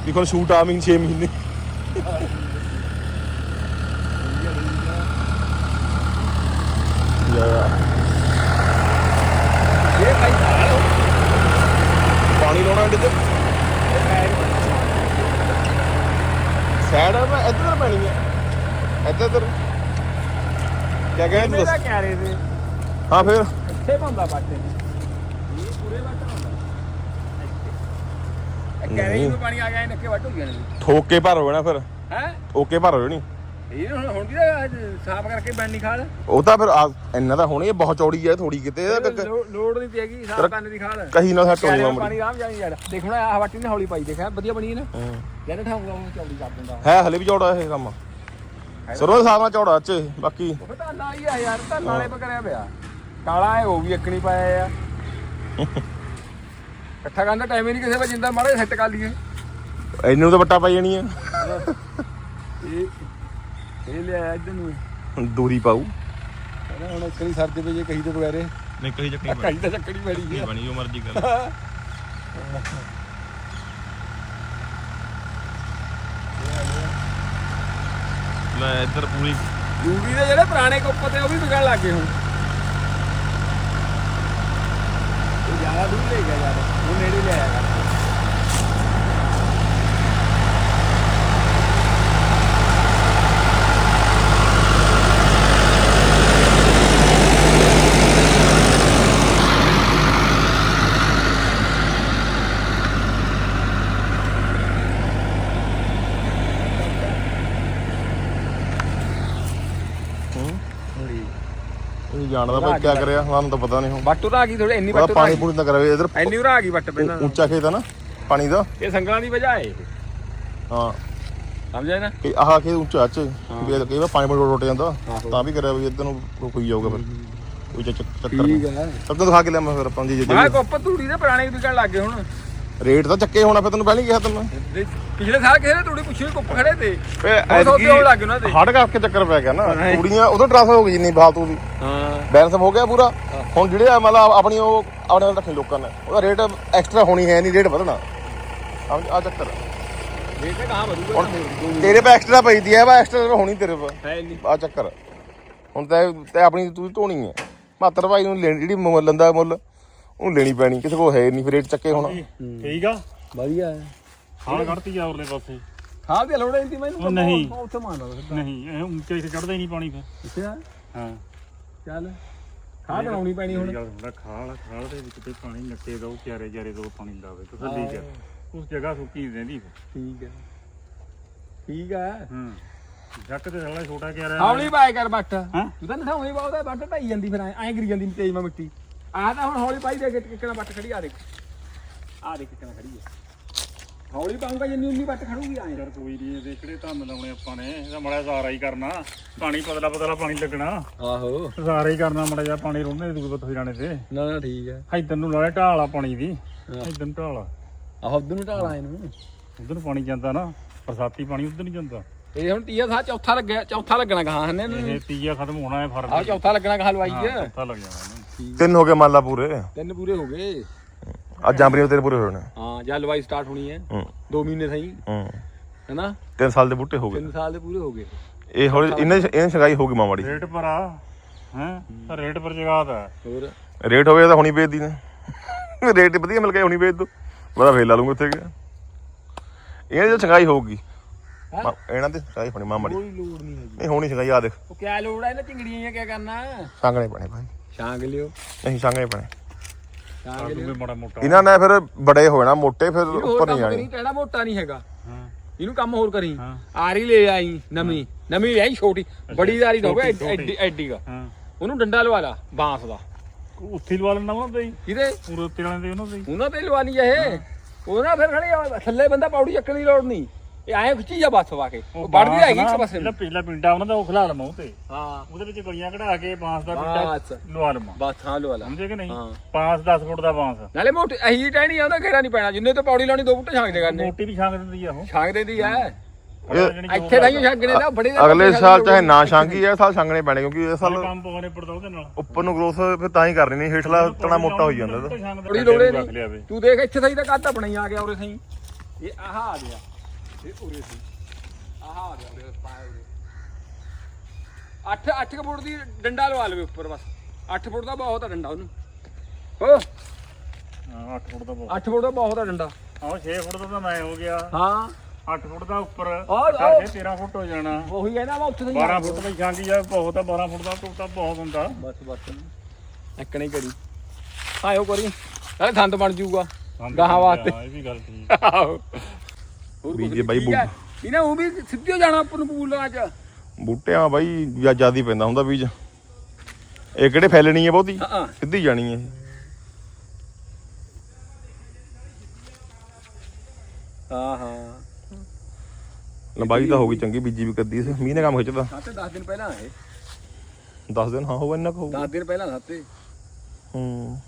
ਵੀ ਕੋਲ ਸ਼ੂਟ ਆ ਮਹੀਨੇ 6 ਮਹੀਨੇ। ਇਹ ਭਾਈ ਪਾਣੀ ਲਾਉਣਾ ਅੰਡੇ ਤੇ? ਸਾਈਡ ਆ ਮੈਂ ਇੱਧਰ ਪੈਣੀ ਹੈ ਇੱਧਰ ਇੱਧਰ। ਕਿਆ ਕਹਿੰਦੇ ਤੂੰ ਮੇਰਾ ਦੱਸ? ਕਹਿ ਰਹੇ ਸੀ ਹਾਂ ਫਿਰ। ਇੱਥੇ ਪਾਉਂਦਾ ਬਾਟੇ ਇਹ ਪੂਰੇ ਵੱਟ ਹੁੰਦਾ ਇਹ ਕਹਿ ਰਹੀ ਨੂੰ ਪਾਣੀ ਆ ਗਿਆ ਨੱਕੇ ਵੱਟ ਹੋ ਜਾਣੇ ਠੋਕ ਭਰ ਹੋ ਜਾਣਾ ਫਿਰ। ਹੈ? ਠੋਕ ਕੇ ਭਰ ਹੋ ਜਾਣੀ। ਇਹ ਹੁਣ ਹੁਣ ਸਾਫ਼ ਕਰਕੇ ਖਾਲ ਉਹ ਤਾਂ ਫਿਰ ਆ- ਇੰਨਾ ਤਾਂ ਹੋਣੀ ਹੈ ਬਹੁਤ ਚੌੜੀ ਹੈ ਥੋੜੀ ਕਿਤੇ। ਇਹਦਾ ਕ- ਲੋ- ਲੋੜ ਨਹੀਂ ਪਏਗੀ ਸਾਫ਼ ਕਰਨ ਦੀ ਖਾਲ ਕਹੀ ਨਾ ਸੱਟ ਹੋ ਕਹਿ ਜਾਣਾ ਰਿਹਾ ਪਾਣੀ ਰਾਮ ਜਾਣੀ ਯਾਰ। ਦੇਖਣਾ ਆਹ ਵੱਟੀ ਨੇ ਹੌਲੀ ਪਾਈ ਦੇਖਿਆ ਵਧੀਆ ਬਣੀ ਹੈ। ਨਾ ਕਹਿੰਦੇ ਠਾਉਂਗਾ ਉਹ ਚੌੜੀ ਕਰ ਦਿੰਦਾ। ਹੈ ਹਲੇ ਵੀ ਚੌੜਾ ਇਹ ਕੰਮ। ਸਰੋਂ ਦੇ ਹਿਸਾਬ ਨਾਲ ਚੌੜਾ ਚ ਬਾਕੀ। ਉਹ ਤਾਂ ਨਾ ਹੀ ਆ ਯਾਰ ਤਾਂ ਨਾਲੇ ਪਾ ਕਰਿਆ ਪਿਆ। ਕਾਲਾ ਹੈ ਉਹ ਵੀ ਇੱਕ ਨਹੀਂ ਪਾਇਆ ਆ ਇਕੱਠਾ ਕਰਨ ਦਾ ਟਾਈਮ ਹੀ ਨਹੀਂ ਕਿਸੇ ਵੇ ਜਿੰਦਾ ਮਾੜੇ ਸੈੱਟ ਕਰ ਲਈਏ। ਇਹਨੂੰ ਤਾਂ ਵੱਟਾ ਪਾਈ ਜਾਣੀ ਹੈ ਇਹ ਇਹ ਲਿਆ ਇੱਧਰ ਨੂੰ। ਦੂਰੀ ਪਾਉ ਕਹਿੰਦਾ ਹੁਣ ਇੱਕ ਨਹੀਂ ਸਰਦੇ ਪਏ ਜੇ ਕਹੀ ਤੋਂ ਬਗੈਰੇ ਨਹੀਂ ਕਹੀ ਚੱਕਣੀ ਕਹੀ ਤਾਂ ਚੱਕਣੀ ਪੈਣੀ ਹੈ ਬਣੀ ਜੋ ਮਰਜ਼ੀ ਕਰ। ਲੈ ਇੱਧਰ ਪੂਰੀ। ਯੂਵੀ ਦੇ ਜਿਹੜੇ ਪੁਰਾਣੇ ਕੁੱਪ ਤੇ ਉਹ ਵੀ ਵਿਗਣ ਲੱਗ ਗਏ ਹੁਣ। ਉਹ ਜ਼ਿਆਦਾ ਦੂਰ ਲੈ ਗਿਆ ਯਾਰ ਉਹ ਨੇੜੇ ਲੈ ਆਇਆ ਇਹ ਜਾਣਦਾ ਭਾਈ ਕੀ ਕਰਿਆ ਸਾਨੂੰ ਤਾਂ ਪਤਾ ਨਹੀਂ ਹੁਣ। ਬੱਟ ਉਰਾ ਆ ਗਈ ਥੋੜੇ ਇੰਨੀ ਉਹਦਾ ਬੱਟ ਉਰਾ ਆ ਪਾਣੀ ਗਈ ਪੂਣੀ ਤਾਂ ਕਰਾਵੇ ਇਧਰ ਇੰਨੀ ਉਰਾ ਆ ਗਈ ਬੱਟ ਪਹਿਲਾਂ ਉੱਚਾ ਖੇਤ ਹੈ ਨਾ ਪਾਣੀ ਦਾ। ਇਹ ਸੰਗਲਾਂ ਦੀ ਵਜ੍ਹਾ ਹੈ ਇਹ। ਹਾਂ। ਸਮਝਿਆ ਨਾ? ਕਿ ਆਹ ਖੇਤ ਉੱਚਾ ਚ ਵੀ ਇਹ ਕਈ ਵਾਰ ਪਾਣੀ ਪੂਣੀ ਰੁੱਟ ਜਾਂਦਾ ਆਹੋ। ਤਾਂ ਵੀ ਕਰਿਆ ਵੀ ਇੱਧਰ ਨੂੰ ਕੋਈ ਜਾਊਗਾ ਫਿਰ। ਕੋਈ ਚੱਕ- ਚੱਕਰ ਠੀਕ ਨਹੀਂ। ਹੈ ਸਭ ਤੋਂ ਖਾ ਕੇ ਲਿਆ ਮੈਂ ਫਿਰ ਆਪਾਂ ਜੀ ਮੈਂ ਜੇ ਕੁੱਪ ਤੂੜੀ ਦੇ ਪੁਰਾਣੇ ਵਿਕਣ ਲੱਗ ਗਏ ਹੁਣ। ਰੇਟ ਤਾਂ ਚੱਕੇ ਹੋਣਾ ਫਿਰ ਤੈਨੂੰ ਪਹਿਲਾਂ ਹੀ ਕਿਹਾ ਤੈਨੂੰ ਦੇ- ਪਿਛਲੇ ਸਾਲ ਕਿਸੇ ਨੇ ਤੂੜੀ ਪੁੱਛੀ ਕੁੱਪ ਖੜੇ ਤੇ। ਉਹ ਸੌਦੇ ਹੋਣ ਲੱਗ ਗਏ ਉਹਨਾਂ ਦੇ। ਹੜ ਕਰਕੇ ਚੱਕਰ ਪੈ ਗਿਆ ਨਾ। ਹਾਂ। ਕੁੜੀਆਂ ਉਦੋਂ ਟ੍ਰਾਂਸਫਰ ਹੋ ਗਈ ਜਿੰਨੀ ਫਾਲਤੂ ਦੀ। ਹਾਂ। ਬੈਲੈਂਸ ਹੋ ਗਿਆ ਪੂਰਾ। ਹੁਣ ਜਿਹੜੇ ਆ ਮਤਲਬ ਆਪਣੀ ਉਹ ਆਪਣੇ ਨਾਲ ਰੱਖੇ ਲੋਕਾਂ ਨੇ। ਉਹਦਾ ਰੇਟ ਐਕਸਟਰਾ ਹੋਣੀ ਹੈ ਨਹੀਂ ਰੇਟ ਵਧਣਾ। ਸਮਝ ਆ ਚੱਕਰ। ਇਹ ਤੇ ਕਹਾਂ ਵਧੂਗਾ ਤੇਰੇ ਪਾ ਐਕਸਟਰਾ ਪਈਦੀ ਹੈ ਵਾ ਐਕਸਟਰਾ ਹੋਣੀ ਤੇਰੇ ਪਾ। ਹੈ ਨਹੀਂ। ਆ ਚੱਕਰ। ਹੁਣ ਤੇ ਤੇ ਆਪਣੀ ਤੂੰ ਢੋਣੀ ਹੈ। ਮਾਤਰ ਭਾਈ ਨੂੰ ਲੈਣੀ ਜਿਹੜੀ ਮੁੱਲ ਲੰਦਾ ਮੁੱਲ। ਉਹਨੂੰ ਲੈਣੀ ਪੈਣੀ ਕਿਸੇ ਕੋਲ ਹੈ ਨਹੀਂ ਫਿਰ ਰੇਟ ਚੱਕੇ ਹੁਣ। ਠੀਕ ਆ। ਵਧੀਆ ਹੈ। ਖਾਲ ਕੱਢਤੀ ਜਾ ਉਰਲੇ ਪਾਸੇ। ਖਾਲ ਦੀ ਲੋੜ ਨਹੀਂ ਮੈਨੂੰ ਉਹ ਨਹੀਂ। ਉਹ ਉੱਥੇ ਮਾਰਦਾ ਸਿੱਧਾ। ਨਹੀਂ ਇਹ ਉੱਚੇ ਇੱਥੇ ਚੜਦਾ ਹੀ ਨਹੀਂ ਪਾਣੀ ਫਿਰ। ਅੱਛਾ। ਹਾਂ। ਚੱਲ। ਖਾਲ ਬਣਾਉਣੀ ਪੈਣੀ ਹੁਣ। ਹੁੰਦਾ ਖਾਲ ਖਾਲ ਦੇ ਵਿੱਚ ਤੇ ਪਾਣੀ ਨੱਕੇ ਦੋ ਚਾਰੇ ਚਾਰੇ ਦੋ ਪਾਣੀ ਲਾਵੇ ਤਸੱਲੀ ਕਰ ਉਸ ਜਗ੍ਹਾ ਸੁੱਕੀ ਰਹਿੰਦੀ ਫਿਰ। ਠੀਕ ਹੈ। ਠੀਕ ਹੈ। ਹਾਂ। ਜੱਕ ਤੇ ਸਾਲਾ ਛੋਟਾ ਕਿਆ ਰਿਹਾ ਹੌਲੀ ਪਾਏ ਕਰ ਬੱਟ। ਹਾਂ? ਤੂੰ ਤਾਂ ਨਠਾਉਣੀ ਬਹੁਤ ਹੈ ਬੱਟ ਢਾਈ ਜਾਂਦੀ ਫਿਰ ਐਂ ਗਿਰੀ ਜਾਂਦੀ ਤੇਜ਼ ਮਾ ਮਿੱਟੀ। ਆਹ ਤਾਂ ਹੁਣ ਹੌਲੀ ਪਾਈ ਦੇ ਕੇ ਕਿੱਕਣਾ ਬੱਟ ਖੜੀ ਆ ਦੇਖ। ਆ ਦੇਖ ਕਿੱਕਣਾ ਖੜੀ ਹੈ ਹੌਲੀ ਪਾਉਂਗਾ ਜਿੰਨੀ ਉਨੀ ਬੱਟ ਖੜੂਗੀ ਐਂ ਯਾਰ ਕੋਈ ਨਹੀਂ ਦੇਖੜੇ ਧੰਨ ਲਾਉਣੇ ਆਪਾਂ ਨੇ? ਇਹਦਾ ਮੜਾ ਸਾਰਾ ਹੀ ਕਰਨਾ। ਪਾਣੀ ਪਤਲਾ ਪਤਲਾ ਪਾਣੀ ਲੱਗਣਾ। ਆਹੋ। ਸਾਰਾ ਹੀ ਕਰਨਾ ਮੜਾ ਜਿਹਾ ਪਾਣੀ ਰੋਣੇ ਦੂਏ ਪੱਥੇ ਜਾਣੇ ਤੇ। ਨਾ ਨਾ ਠੀਕ ਹੈ ਇੱਧਰ ਨੂੰ ਨਾਲੇ ਢਾਲ ਆ ਪਾਣੀ ਦੀ। ਇੱਧਰ ਨੂੰ ਢਾਲ ਆ। ਆਹ ਉਧਰ ਨੂੰ ਢਾਲਾ ਇਹਨੂੰ। ਉਧਰ ਨੂੰ ਪਾਣੀ ਜਾਂਦਾ ਨਾ ਬਰਸਾਤੀ ਪਾਣੀ ਉਧਰ ਨਹੀਂ ਜਾਂਦਾ। ਇਹ ਹੁਣ ਤੀਆ ਸਾਹ ਚੌਥਾ ਲੱਗਿਆ ਚੌਥਾ ਲੱਗਣਾ ਕਹਾਂ ਹਨੇ ਇਹ ਤੀਆ ਖਤਮ ਹੋਣਾ ਹੈ ਆਹ ਫਰਵਰੀ ਚੌਥਾ ਲੱਗਣਾ ਕਹਾਂ ਹਲਵਾਈ ਹਾਂ, ਚੌਥਾ ਲੱਗ ਜਾਣਾ। ਤਿੰਨ ਹੋ ਗਏ ਮੰਨ ਲਾ ਪੂਰੇ। ਤਿੰਨ ਪੂਰੇ ਹੋ ਗਏ। ਅੱਜ ਜਾਂਬਰੀ ਤੇਰੇ ਪੂਰੇ ਹੋਣੇ। ਹਾਂ ਜਾਂ ਹਲਵਾਈ ਸਟਾਰਟ ਹੋਣੀ ਹੈ। ਹੂੰ। 2 ਮਹੀਨੇ ਸਹੀ। ਹੂੰ। ਹੈਨਾ? ਤਿੰਨ ਸਾਲ ਦੇ ਬੂਟੇ ਹੋ ਗਏ। 3 ਸਾਲ ਦੇ ਪੂਰੇ ਹੋ ਗਏ। ਇਹ ਹੌਲੀ ਇਹਨੇ ਇਹਨੇ ਛਗਾਈ ਹੋ ਗਈ ਮਾਮਾੜੀ ਰੇਟ ਪਰ ਆ ਹੈ। ਰੇਟ ਪਰ ਜਗਾਤ ਹੈ। ਹੋਰ? ਰੇਟ ਹੋਵੇ ਤਾਂ ਹੁਣੀ ਵੇਚਦੀ ਨੇ। ਰੇਟ ਵਧੀਆ ਮਿਲ ਗਿਆ ਹੁਣੀ ਵੇਚ ਦੋ। ਬੜਾ ਫੇਰ ਲਾ ਲੂੰਗਾ ਉੱਥੇ ਗਿਆ ਇਹ ਜੇ ਛਗਾਈ ਹੋਊਗੀ। ਹੈਂ? ਮਾ- ਇਹਨਾਂ ਤੇ ਛਗਾਈ ਹੋਣੀ ਮਾਮਾੜੀ ਕੋਈ ਲੋੜ ਨਹੀਂ ਹੈਗੀ। ਨਹੀਂ ਹੋਣੀ ਛਗਾਈ ਆ ਦੇਖ। ਉਹ ਕਿਆ ਲੋੜ ਹੈ ਇਹਨਾਂ ਚਿੰਗੜੀਆਂ ਕਿਆ ਕਰਨਾ? ਸੰਗਣੇ ਪੈਣੇ ਭਾਈ। ਛਾਂਗ ਲਿਓ ਨਹੀਂ ਪੈਣੇ ਛਾਂਗ ਲਿਓ ਮਾੜਾ ਮੋਟਾ। ਇਹਨਾਂ ਨੇ ਫਿਰ ਬੜੇ ਹੋ ਜਾਣਾ ਮੋਟੇ ਫਿਰ ਉੱਪਰ ਨਹੀਂ ਜਾਣੀ ਕਰੀ ਟੈੜਾ ਮੋਟਾ ਨਹੀਂ ਹੈਗਾ। ਹਾਂ। ਇਹਨੂੰ ਕੰਮ ਹੋਰ ਕਰੀ। ਆਰੀ ਲੈ ਆਈ ਨਵੀਂ। ਨਵੀਂ ਲੈ ਆਈ ਛੋਟੀ ਬੜੀ ਹੋਵੇ ਛੋਟੀ, ਐਡੀ ਐਡੀ ਦਾ ਹਾਂ। ਉਹਨੂੰ ਡੰਡਾ ਲਵਾ ਲਾ ਬਾਂਸ ਦਾ। ਉੱਥੇ ਲਵਾ ਲੈਣਾ ਉਹਨਾਂ ਤੇ ਹੀ। ਕਿਹਦੇ? ਪੂਰੇ ਉੱਤੇ ਵਾਲੇ ਦੇ ਉਹਨਾਂ ਤੇ ਹੀ। ਉਹਨਾਂ ਤੇ ਲਵਾ ਲਈ ਇਹ। ਉਹਨਾਂ ਫਿਰ ਖੜੇ ਥੱਲੇ ਬੰਦਾ ਪੌੜੀ ਚੱਕਣ ਦੀ ਲੋੜ ਨਹੀਂ। ਇਹ ਆਏ ਖਿੱਚੀ ਜਾ ਬੱਸ ਵਾ ਕੇ। ਉਹ ਵੜਦੀ ਹੈਗੀ ਨਾ, ਇੱਕ ਪਾਸੇ ਜਿਹੜਾ ਪਿਛਲਾ ਪਿੰਡਾ ਉਹਨਾਂ ਦਾ ਉਹ ਖਿਲਾ ਲਵਾਂ ਤੇ। ਹਾਂ। ਉਹਦੇ ਵਿੱਚ ਗਲੀਆਂ ਕਢਾ ਕੇ ਬਾਂਸ ਦਾ ਬਸ। ਪਿੰਡਾ ਲਵਾ ਲਵਾਂ। ਬਸ ਹਾਂ ਲੋ। ਵਾਲਾ ਸਮਝੇ ਕਿ ਨਹੀਂ? ਹਾਂ। 5-10 ਫੁੱਟ ਦਾ ਬਾਂਸ। ਨਾਲੇ ਮੋਟੀ ਅਹੀ ਟਹਿਣੀ ਆ ਉਹਦਾ ਘੇਰਾ ਨਹੀਂ ਪੈਣਾ। ਜਿੰਨੇ ਤੇ ਪੌੜੀ ਲਾਉਣੀ ਦੋ ਬੁੱਟੇ ਛਾਂਗ ਦੇ ਕਰਨੇ ਮੋਟੀ ਵੀ ਛਾਂਗ ਦਿੰਦੀ ਆ ਉਹ। ਛਾਂਗ ਦੇ ਦੀ ਐ ਇੱਥੇ ਤਾਂ ਹੀ ਛਾਂਗਣੇ ਦਾ ਬੜੇ ਦਾ ਅਗਲੇ ਸਾਲ ਚਾਹੇ ਨਾ। ਛਾਂਗੀ ਇਹ ਸਾਲ ਛਾਂਗਣੇ ਪੈਣੇ ਕਿਉਂਕਿ ਇਸ ਸਾਲ ਕੰਮ ਪਾਉਣੇ ਪੜਦਾ ਉਹਦੇ ਨਾਲ। ਉੱਪਰ ਨੂੰ ਗਰੋਥ ਫਿਰ ਤਾਂ ਹੀ ਕਰਨੀ ਨਹੀਂ ਹੇਠਲਾ ਤਣਾ ਮੋਟਾ ਹੋਈ ਜਾਂਦਾ ਇਹਦਾ। ਬੜੀ ਲੋੜੇ ਨਹੀਂ ਤੂੰ ਦੇਖ ਇੱਥੇ ਸਹੀ ਤਾਂ ਕੱਦ ਆਪਣੀ ਆ ਗਿਆ ਉਰੇ ਸਹੀ। ਇਹ ਆਹ ਆ ਗਿਆ। ਇਹ ਉਰੇ ਸਹੀ ਆਹ ਆ ਗਿਆ ਉਰੇ ਪਾਇਆ ਉਰੇ 8 8 ਫੁੱਟ ਦੀ ਡੰਡਾ ਲਵਾ ਲਵੇ ਉੱਪਰ ਬਸ। 8 ਫੁੱਟ ਦਾ ਬਹੁਤ ਆ ਡੰਡਾ ਉਹਨੂੰ। ਹੋ ਹਾਂ 8 ਫੁੱਟ ਦਾ ਬਹੁਤ। 8 ਫੁੱਟ ਦਾ ਬਹੁਤ ਆ ਡੰਡਾ। ਆਹ 6 ਫੁੱਟ ਦਾ ਤਾਂ ਮੈਂ ਹੋ ਗਿਆ। ਹਾਂ। 8 ਫੁੱਟ ਦਾ ਉੱਪਰ। ਆਹ, ਕਰਕੇ 13 ਫੁੱਟ ਹੋ ਜਾਣਾ। ਉਹੀ ਕਹਿੰਦਾ ਮੈਂ ਉੱਥੇ ਸਹੀ 12 ਫੁੱਟ ਦੀ ਛਾਂਗੀ ਆ ਬਹੁਤ ਆ 12 ਫੁੱਟ ਦਾ ਟੋਟਾ ਬਹੁਤ ਹੁੰਦਾ। ਬਸ ਬਸ। ਇੱਕ ਨਹੀਂ ਕਰੀ। ਆਇਓ ਕਰੀ। ਨਾਲੇ ਥੰਦ ਬਣ ਜਾਊਗਾ ਗਾਹਾਂ ਵਾਸਤੇ। ਇਹ ਵੀ ਗੱਲ ਠੀਕ। ਆਹੋ। ਹੋਰ ਕੁਛ ਨੀ, ਬਾਈ ਠੀਕ ਹੈ। ਇਹਨਾਂ ਉਹ ਵੀ ਸਿੱਧੀ ਹੋ ਜਾਣਾ ਆਪਾਂ ਨੂੰ ਪੂਲਾਂ ਚ ਬੂਟਿਆਂ ਬਾਈ ਜਾਂ ਜ਼ਿਆਦਾ ਪੈਂਦਾ ਹੁੰਦਾ ਬੀਜ। ਇਹ ਕਿਹੜੇ ਫੈਲਣੀ ਹੈ ਬਹੁਤੀ? ਹਾਂ ਸਿੱਧੀ ਜਾਣੀ ਹੈ ਹਾਂ ਹਾਂ। ਲੰਬਾਈ ਤਾਂ ਹੋ ਗਈ ਚੰਗੀ ਬੀਜੀ ਵੀ ਕੱਦੀ ਸੀ। ਮੀਂਹ ਨੇ ਕੰਮ ਖਿੱਚਦਾ। ਸਾਤੇ 10 ਦਿਨ ਪਹਿਲਾਂ ਆਏ 10 ਦਿਨ ਹਾਂ ਹੋ ਇੰਨਾ ਕੁ ਹੋਊਗਾ 10 ਦਿਨ ਪਹਿਲਾਂ ਸਾਤੇ ਹੂੰ।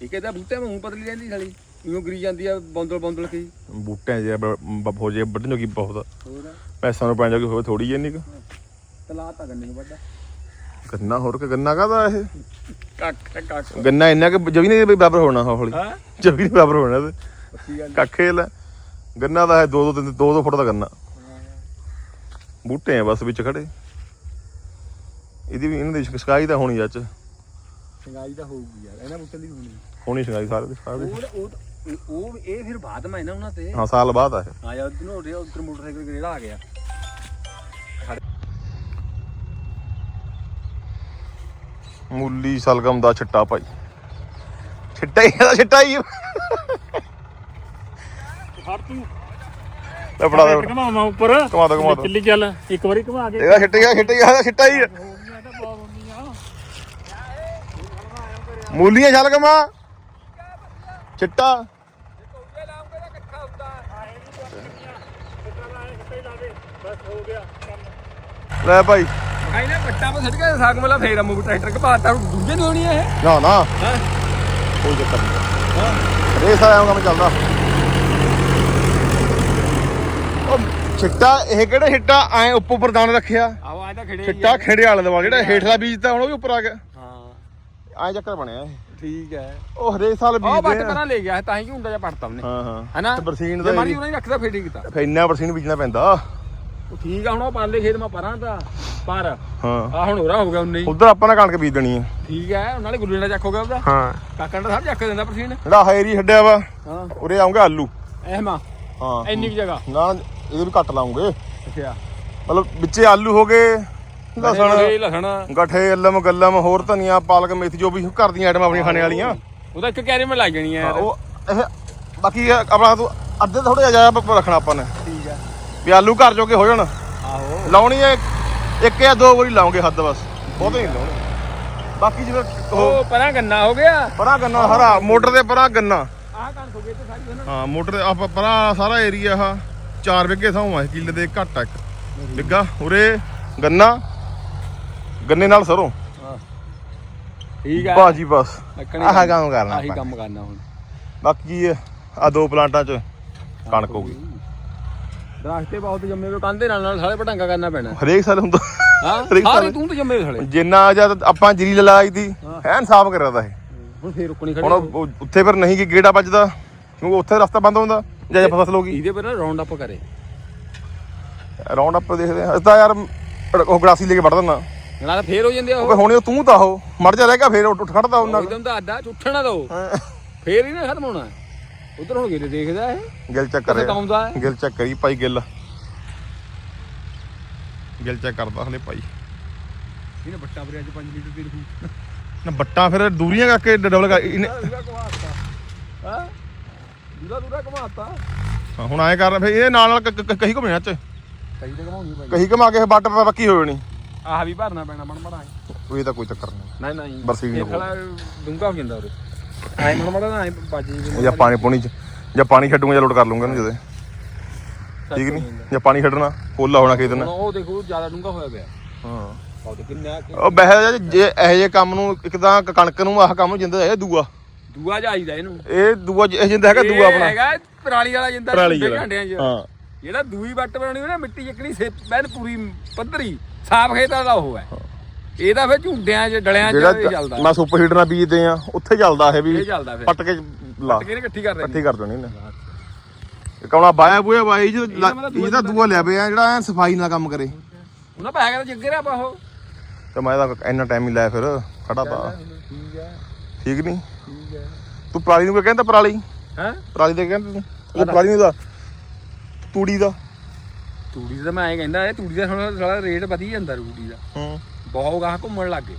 ਠੀਕ ਹੈ ਤਾਂ ਬੂਟੇ ਮੂੰਹ ਪਤਲੀ ਰਹਿੰਦੀ ਸਾਲੀ। ਇਉਂ ਗਰੀ ਜਾਂਦੀ ਆ ਬੌਂਦਲ ਬੌਂਦਲ ਕੇ ਬੂਟਿਆਂ ਜੇ ਹੋ ਜੇ ਵੱਢਣ ਜੋਗੀ ਬਹੁਤ। ਹੋਰ? ਪੈਸਾ ਨੂੰ ਪੈਣ ਜੋਗੀ ਹੋਵੇ ਥੋੜੀ ਜਿਹੀ ਨਹੀਂ ਤਲਾ ਤਾਂ ਗੰਨੇ ਨੂੰ ਵੱਡਾ। ਗੰਨਾ ਹੋਰ ਕਿ ਗੰਨਾ ਕਾਹਦਾ ਇਹ? ਕੱਖ ਕੱਖ। ਗੰਨਾ ਇੰਨਾ ਕਿ ਜਵੀ ਨਹੀਂ ਬਰਾਬਰ ਹੋਣਾ ਹੌਲੀ। ਜਵੀ ਨਹੀਂ ਬਰਾਬਰ ਹੋਣਾ ਤੇ। ਕੱਖੇ ਲੈ ਗੰਨਾ ਦਾ ਹੈ 2 2 3 2 2 ਫੁੱਟ ਦਾ ਗੰਨਾ। ਬੂਟੇ ਆ ਬਸ ਵਿੱਚ ਖੜੇ। ਇਹਦੀ ਵੀ ਇਹਨਾਂ ਦੀ ਸ਼ਿਕਾਈ ਤਾਂ ਹੋਣੀ ਅੱਜ। ਸਿੰਗਾਈ ਤਾਂ ਹੋਊਗੀ ਯਾਰ ਇਹਨਾਂ ਬੂਟੇ ਦੀ ਹੋਣੀ। ਹੋਣੀ ਸ਼ਿਕਾਈ ਸਾਰੇ ਦੇ ਸਾਰੇ। ਉਹ ਉਹ ਉਹ ਇਹ ਫਿਰ ਬਾਅਦ ਮੈਂ ਨਾ ਉਹਨਾਂ ਤੇ ਹਾਂ ਸਾਲ ਬਾਅਦ ਆ ਇਹ। ਆ ਜਾ ਉਧਰ ਨੂੰ ਰਿਹਾ ਉਧਰ ਮੋਟਰਸਾਈਕਲ ਕਿਹੜਾ ਆ ਗਿਆ। ਮੂਲੀ ਸਲਗਮ ਦਾ ਛਿੱਟਾ ਭਾਈ। ਛਿੱਟਾ ਹੀ ਇਹਦਾ ਛਿੱਟਾ ਹੀ ਹਰ ਤੂੰ। ਲੱਪੜਾ ਦਾ ਘਮਾਵਾ ਉੱਪਰ। ਘੁਮਾ ਦੋ, ਘੁਮਾ ਦੋ। ਚੱਲੀ ਚੱਲ ਇੱਕ ਵਾਰੀ ਘਮਾ ਕੇ। ਇਹਦਾ ਛਿੱਟਾ ਹੀ ਛਿੱਟਾ ਇਹਦਾ ਛਿੱਟਾ ਹੀ ਮੂਲੀਆਂ ਸਲਗਮਾ। ਛਿੱਟਾ ਬਸ ਹੋ ਗਿਆ ਕੰਮ ਲੈ ਭਾਈ। ਕਾਈ ਨਾ ਪੱਟਾ ਪਾ ਛੱਡ ਕੇ ਸਾਗ ਮਲਾ ਫੇਰ ਅਮੂ ਟਰੈਕਟਰ ਘਪਾਤਾ ਦੂਜੇ ਨਹੀਂ ਹੋਣੀ ਇਹ। ਨਾ ਨਾ। ਹਾਂ। ਕੋਈ ਚੱਕਰ ਨਹੀਂ। ਰੇਸ ਆਇਆ ਕੰਮ ਚੱਲਦਾ। ਉਹ ਛਿੱਟਾ ਇਹ ਕਿਹੜਾ ਛਿੱਟਾ? ਐ ਉੱਪਰ ਉੱਪਰ ਦਾਣ ਰੱਖਿਆ। ਆਓ ਆ ਤਾਂ ਖੜੇ ਛਿੱਟਾ। ਖੇੜੇ ਵਾਲੇ ਦਵਾ ਜਿਹੜਾ ਹੇਠਲਾ ਬੀਜ ਤਾਂ ਹੁਣ ਉਹ ਵੀ ਉੱਪਰ ਆ ਗਿਆ। ਹਾਂ। ਐ ਚੱਕਰ ਬਣਿਆ ਇਹ। ਠੀਕ ਹੈ। ਉਹ ਹਰੇਕ ਸਾਲ ਉਹ ਬੱਟ ਬੀਜਦੇ ਆ। ਪਰਾਂ ਲੈ ਗਿਆ ਤਾਂ ਹੀ ਝੁੰਡਾ ਜਿਹਾ ਪੜਤਾ ਉਹਨੇ। ਹਾਂ ਹਾਂ। ਹੈਨਾ? ਬਰਸੀਨ ਜੇ ਦਾ ਮਾਰੀ ਉਹਨਾਂ ਨੇ ਰੱਖਦਾ ਫੇਰ ਕੀਤਾ। ਫਿਰ ਇੰਨਾ ਬਰਸੀਨ ਬੀਜਣਾ ਪੈਂਦਾ। ਉਹ ਠੀਕ ਆ ਹੁਣ ਉਹ ਪਾਲੇ ਖੇਤ ਮਾ ਪਰਾਂ ਤਾਂ ਪਰ ਹਾਂ। ਆ ਹੁਣ ਹੋਰਾ ਹੋ ਗਿਆ ਉਹਨੇ ਹੀ। ਉਧਰ ਆਪਾਂ ਨੇ ਕਣਕ ਬੀਜ ਦੇਣੀ ਹੈ ਠੀਕ ਹੈ ਉਹਨਾਂ ਨੇ ਗੁੱਲੇ ਨਾਲ ਚੱਕ ਹੋ ਗਿਆ ਉਹਦਾ। ਹਾਂ। ਕਾਕਾ ਦਾ ਸਭ ਚੱਕ ਦਿੰਦਾ ਪਰਸੀਨ। ਜਿਹੜਾ ਹਾਇਰੀ ਛੱਡਿਆ ਵਾ ਹਾਂ। ਉਰੇ ਆਉਂਗੇ ਆਲੂ। ਐਹਮਾ ਹਾਂ। ਇੰਨੀ ਕੁ ਜਗ੍ਹਾ। ਨਾ ਇਹਦੇ ਵੀ ਘੱਟ ਲਾਉਂਗੇ। ਅੱਛਾ। ਮਤਲਬ ਵਿੱਚੇ ਆਲੂ ਹੋ ਗਏ ਲਸਣ ਇਹ ਲਸਣ। ਗਠੇ ਅਲਮ ਗੱਲਮ ਹੋਰ ਧਨੀਆ ਪਾਲਕ ਮੇਥੀ ਜੋ ਵੀ ਘਰ ਦੀਆਂ ਆਈਟਮਾਂ ਆਪਣੀਆਂ ਖਾਣੇ ਵਾਲੀਆਂ। ਉਹਦਾ ਇੱਕ ਕੈਰੀ ਮੈਂ ਲੱਗ ਜਾਣੀ ਯਾਰ। ਉਹ ਇਹ ਬਾਕੀ ਇਹ ਆਪਣਾ ਤੂੰ ਅੱਧੇ ਥੋੜਾ ਜਿਹਾ ਰੱਖਣਾ ਆਪਾਂ ਨੇ। ਠੀਕ ਹੈ ਵੀ ਆਲੂ ਘਰ ਜੋਗੇ ਹੋ ਜਾਣ। ਆਹੋ। ਲਾਉਣੀ ਹੈ ਇੱਕ ਜਾਂ ਦੋ ਵਾਰੀ ਲਾਉਂਗੇ ਹੱਦ ਬਸ। ਬਹੁਤੇ ਨਹੀਂ ਲਾਉਣੇ। ਬਾਕੀ ਜਿਵੇਂ ਉਹ ਉਹ ਪਰਾਂ ਗੰਨਾ ਹੋ ਗਿਆ। ਪਰਾਂ ਗੰਨਾ ਹਰਾ ਮੋਟਰ ਦੇ ਪਰਾਂ ਗੰਨਾ। ਆਹ ਕਣ ਹੋ ਗਈ ਤੇ ਸਾਰੀ ਹਾਂ ਮੋਟਰ ਦੇ ਆਪਾਂ ਪਰਾਂ ਸਾਰਾ ਏਰੀਆ ਆ 4 ਵਿਗੇ ਥਾਂ ਆ ਕਿੱਲੇ ਦੇ ਘੱਟ ਆ ਇੱਕ। ਬਿੱਗਾ ਉਰੇ ਗੰਨਾ ਗੰਨੇ ਨਾਲ ਸਰੋਂ। ਠੀਕ ਹੈ ਬਾਜੀ ਬਸ। ਲੱਕੜੀ ਆਹ ਕੰਮ ਕਰਨਾ ਆਹੀ ਆਪਾਂ। ਕੰਮ ਕਰਨਾ ਹੁਣ। ਬਾਕੀ ਆ ਦੋ ਪਲਾਂਟਾਂ ਚ ਕਣਕ ਹੋ ਗਈ। ਦਰਖਤੇ ਬਹੁਤ ਜੰਮੇ ਵੇ ਕੰਦੇ ਨਾਲ ਨਾਲ ਸਾਲੇ ਪਟਾਂਗਾ ਕਰਨਾ ਪੈਣਾ। ਹਰੇਕ ਸਾਲ ਹੁੰਦਾ। ਹਾਂ ਹਰੇਕ ਸਾਰੇ ਸਾਲ। ਤੂੰ ਤਾਂ ਜੰਮੇ ਵੇ ਸਾਲੇ। ਜਿੰਨਾ ਜਦ ਆਪਾਂ ਜਰੀ ਲਲਾਈ ਦੀ। ਐਨ ਸਾਫ਼ ਕਰਿਆ ਦਾ ਇਹ ਹੁਣ ਫੇਰ ਰੁਕਣੀ ਹੁਣ ਖੜੀ ਉਹ- ਉਹ ਉੱਥੇ ਫਿਰ ਨਹੀਂ ਕਿ ਗੇੜਾ ਵੱਜਦਾ ਕਿਉਂਕਿ ਉੱਥੇ ਰਸਤਾ ਬੰਦ ਹੁੰਦਾ ਜਾਂ ਜੇ ਫਸਲ ਹੋ ਗਈ। ਇਹਦੇ ਪਰ ਨਾ ਰਾਉਂਡ ਅਪ ਕਰੇ। ਰਾਉਂਡ ਅਪ ਦੇਖਦੇ ਆ ਅਸੀਂ ਤਾਂ ਯਾਰ ਉਹ ਗਲਾਸੀ ਲੈ ਕੇ ਵੜ ਦਿੰਦਾ। ਨਾਲ ਫੇਰ ਹੋ ਜਾਂਦੇ ਆ ਉਹ। ਉਹ ਹੁਣੇ ਤੂੰ ਤਾਂ ਉਹ ਮੜ ਜਾ ਰਹਿ ਗਿਆ ਫਿਰ ਉੱਠ ਖੜਦਾ ਉਹਨਾਂ ਇੱਕਦਮ ਤਾਂ ਅੱਡਾ ਝੁੱਠਣਾ ਦੋ ਫੇਰ ਹੀ ਨਾ ਖਤਮ ਹੋਣਾ। ਉਧਰ ਹੁਣ ਗਿਰੇ ਦੇਖਦਾ ਇਹ? ਗਿਲ ਚੈੱਕ ਕਰੇ। ਤਾਉਂਦਾ ਹੈ ਗਿਲ ਚੈੱਕ ਕਰੀ ਭਾਈ ਗਿਲ। ਗਿਲ ਚੈੱਕ ਕਰਦਾ ਹਲੇ ਭਾਈ। ਇਹਨੇ ਬੱਟਾ ਭਰਿਆ ਅੱਜ 5 ਲੀਟਰ ਤੇਲ ਖੂਨ ਨਾ ਬੱਟਾਂ ਫਿਰ ਦੂਰੀਆਂ ਕਰਕੇ ਡਬਲ ਕਰ ਇਹਨੇ ਦੂਰਾ ਘਮਾਤਾ। ਹਾਂ? ਦੂਰਾ ਦੂਰਾ ਘਮਾਤਾ। ਹਾਂ, ਹੁਣ ਐਂ ਕਰ ਫਿਰ ਇਹਦੇ ਨਾਲ ਨਾਲ ਕ- ਕ- ਕਹੀ ਘੁੰਮਣਾ ਚ ਕਈ ਤੇ ਘਮਾਉਣੀ ਭਾਈ। ਕਹੀ ਘੁਮਾ ਕੇ ਬੱਟ ਪੱਕੀ ਹੋ ਜਾਣੀ। ਆਹ ਵੀ ਭਰਨਾ ਪੈਣਾ ਮਣ ਮੜਾ ਉਹ ਇਹਦਾ ਕੋਈ ਚੱਕਰ ਨਹੀਂ। ਨਹੀਂ ਨਹੀਂ। ਬਰਸੀਨ ਇਹ। ਖਲਾ ਡੂੰਗਾ ਹੋ ਜਾਂਦਾ ਉਹਦੇ ਐ ਮਣ ਮੜਾ ਨਾ ਐ ਬਾਜੀ ਜਾਂ ਪਾਣੀ ਪੂਣੀ ਚ ਜਾਂ ਪਾਣੀ ਛੱਡੂਗਾ ਜਾਂ ਲੋਡ ਕਰ ਲੂੰਗਾ ਇਹਨੂੰ ਜਦੇ। ਠੀਕ ਨਹੀਂ ਜੇ ਪਾਣੀ ਛੱਡਣਾ ਪੋਲਾ ਹੋਣਾ ਖੇਤ ਹੁਣ ਨੇ ਉਹ ਦੇਖੋ ਜ਼ਿਆਦਾ ਡੂੰਗਾ ਹੋਇਆ ਪਿਆ। ਹਾਂ। ਉਹ ਤੇ ਕਿੰਨਾ ਉਹ ਬਹਿ ਜੇ ਇਹੋ ਜਿਹੇ ਕੰਮ ਨੂੰ ਇੱਕ ਤਾਂ ਕਣਕ ਨੂੰ ਆਹ ਕੰਮ ਜਿੰਦਾ ਹੈ ਦੂਆ। ਦੂਆ ਜਾਈਦਾ ਇਹਨੂੰ। ਇਹ ਦੂਆ ਜ- ਇਹ ਜਿੰਦਾ ਹੈਗਾ ਦੂਆ ਆਪਣਾ। ਹੈਗਾ ਪਰਾਲੀ ਵਾਲਾ ਜਿੰਦਾ ਪਰਾਲੀ ਵਾਲਾ। ਘਾਂਡਿਆਂ 'ਚ। ਹਾਂ। ਜਿਹੜਾ ਦੂਈ ਵੱਟ ਬਣਾਉਣੀ ਉਹ ਨਾ ਮਿੱਟੀ ਚੱਕਣੀ ਸੇ ਬੈਨ ਪੂਰੀ ਪੱਧਰੀ ਸਾਫ਼ ਖੇਤਾਂ ਦਾ ਉਹ ਹੈ। ਇਹਦਾ ਫਿਰ ਝੁੰਡਿਆਂ 'ਚ ਡਲਿਆਂ 'ਚ ਇਹ ਚੱਲਦਾ। ਮੈਂ ਸੁਪਰ ਹੀਟਰ ਨਾਲ ਬੀਜਦੇ ਆ ਉੱਥੇ ਚੱਲਦਾ ਇਹ ਵੀ। ਇਹ ਚੱਲਦਾ ਪੱਟ ਕੇ ਲਾ। ਕਿਹਨੇ ਇਕੱਠੀ ਕਰ ਇਕੱਠੀ ਰਹੇ ਕਰ ਦੇਣੀ ਨੇ ਕੌਣਾ ਬਾਇਆ ਬੂਆ ਬਾਈ ਜੀ ਇਹਦਾ ਇਹ ਦੂਆ ਲਿਆ ਪਿਆ ਜਿਹੜਾ ਐਨ ਸਫ਼ਾਈ ਨਾਲ ਕੰਮ ਕਰੇ। ਉਹਨਾਂ ਪਾ ਤਾਂ ਜੱਗੇ ਰਿਆ ਪਾਹੋ ਤੇ ਮੈਂ ਤਾਂ ਇੰਨਾ ਟਾਈਮ ਹੀ ਲਾਇਆ ਫਿਰ ਖੜਾ ਤਾਂ। ਠੀਕ ਨਹੀਂ? ਤੂੰ ਪਰਾਲੀ ਨੂੰ ਕਹਿੰਦਾ ਪਰਾਲੀ? ਹੈ? ਪਰਾਲੀ ਦੇ ਕਹਿੰਦਾ ਤੂੰ। ਉਹ ਪਰਾਲੀ ਨੂੰ ਦਾ ਤੂੜੀ ਦਾ। ਤੂੜੀ ਦਾ ਮੈਂ ਐਂ ਕਹਿੰਦਾ ਇਹ ਤੂੜੀ ਦਾ ਥੋੜਾ ਰੇਟ ਵਧੀ ਜਾਂਦਾ ਤੂੜੀ ਦਾ। ਹੂੰ। ਬਹੁਤ ਗਾਹ ਘੁੰਮਣ ਲੱਗ ਗਏ।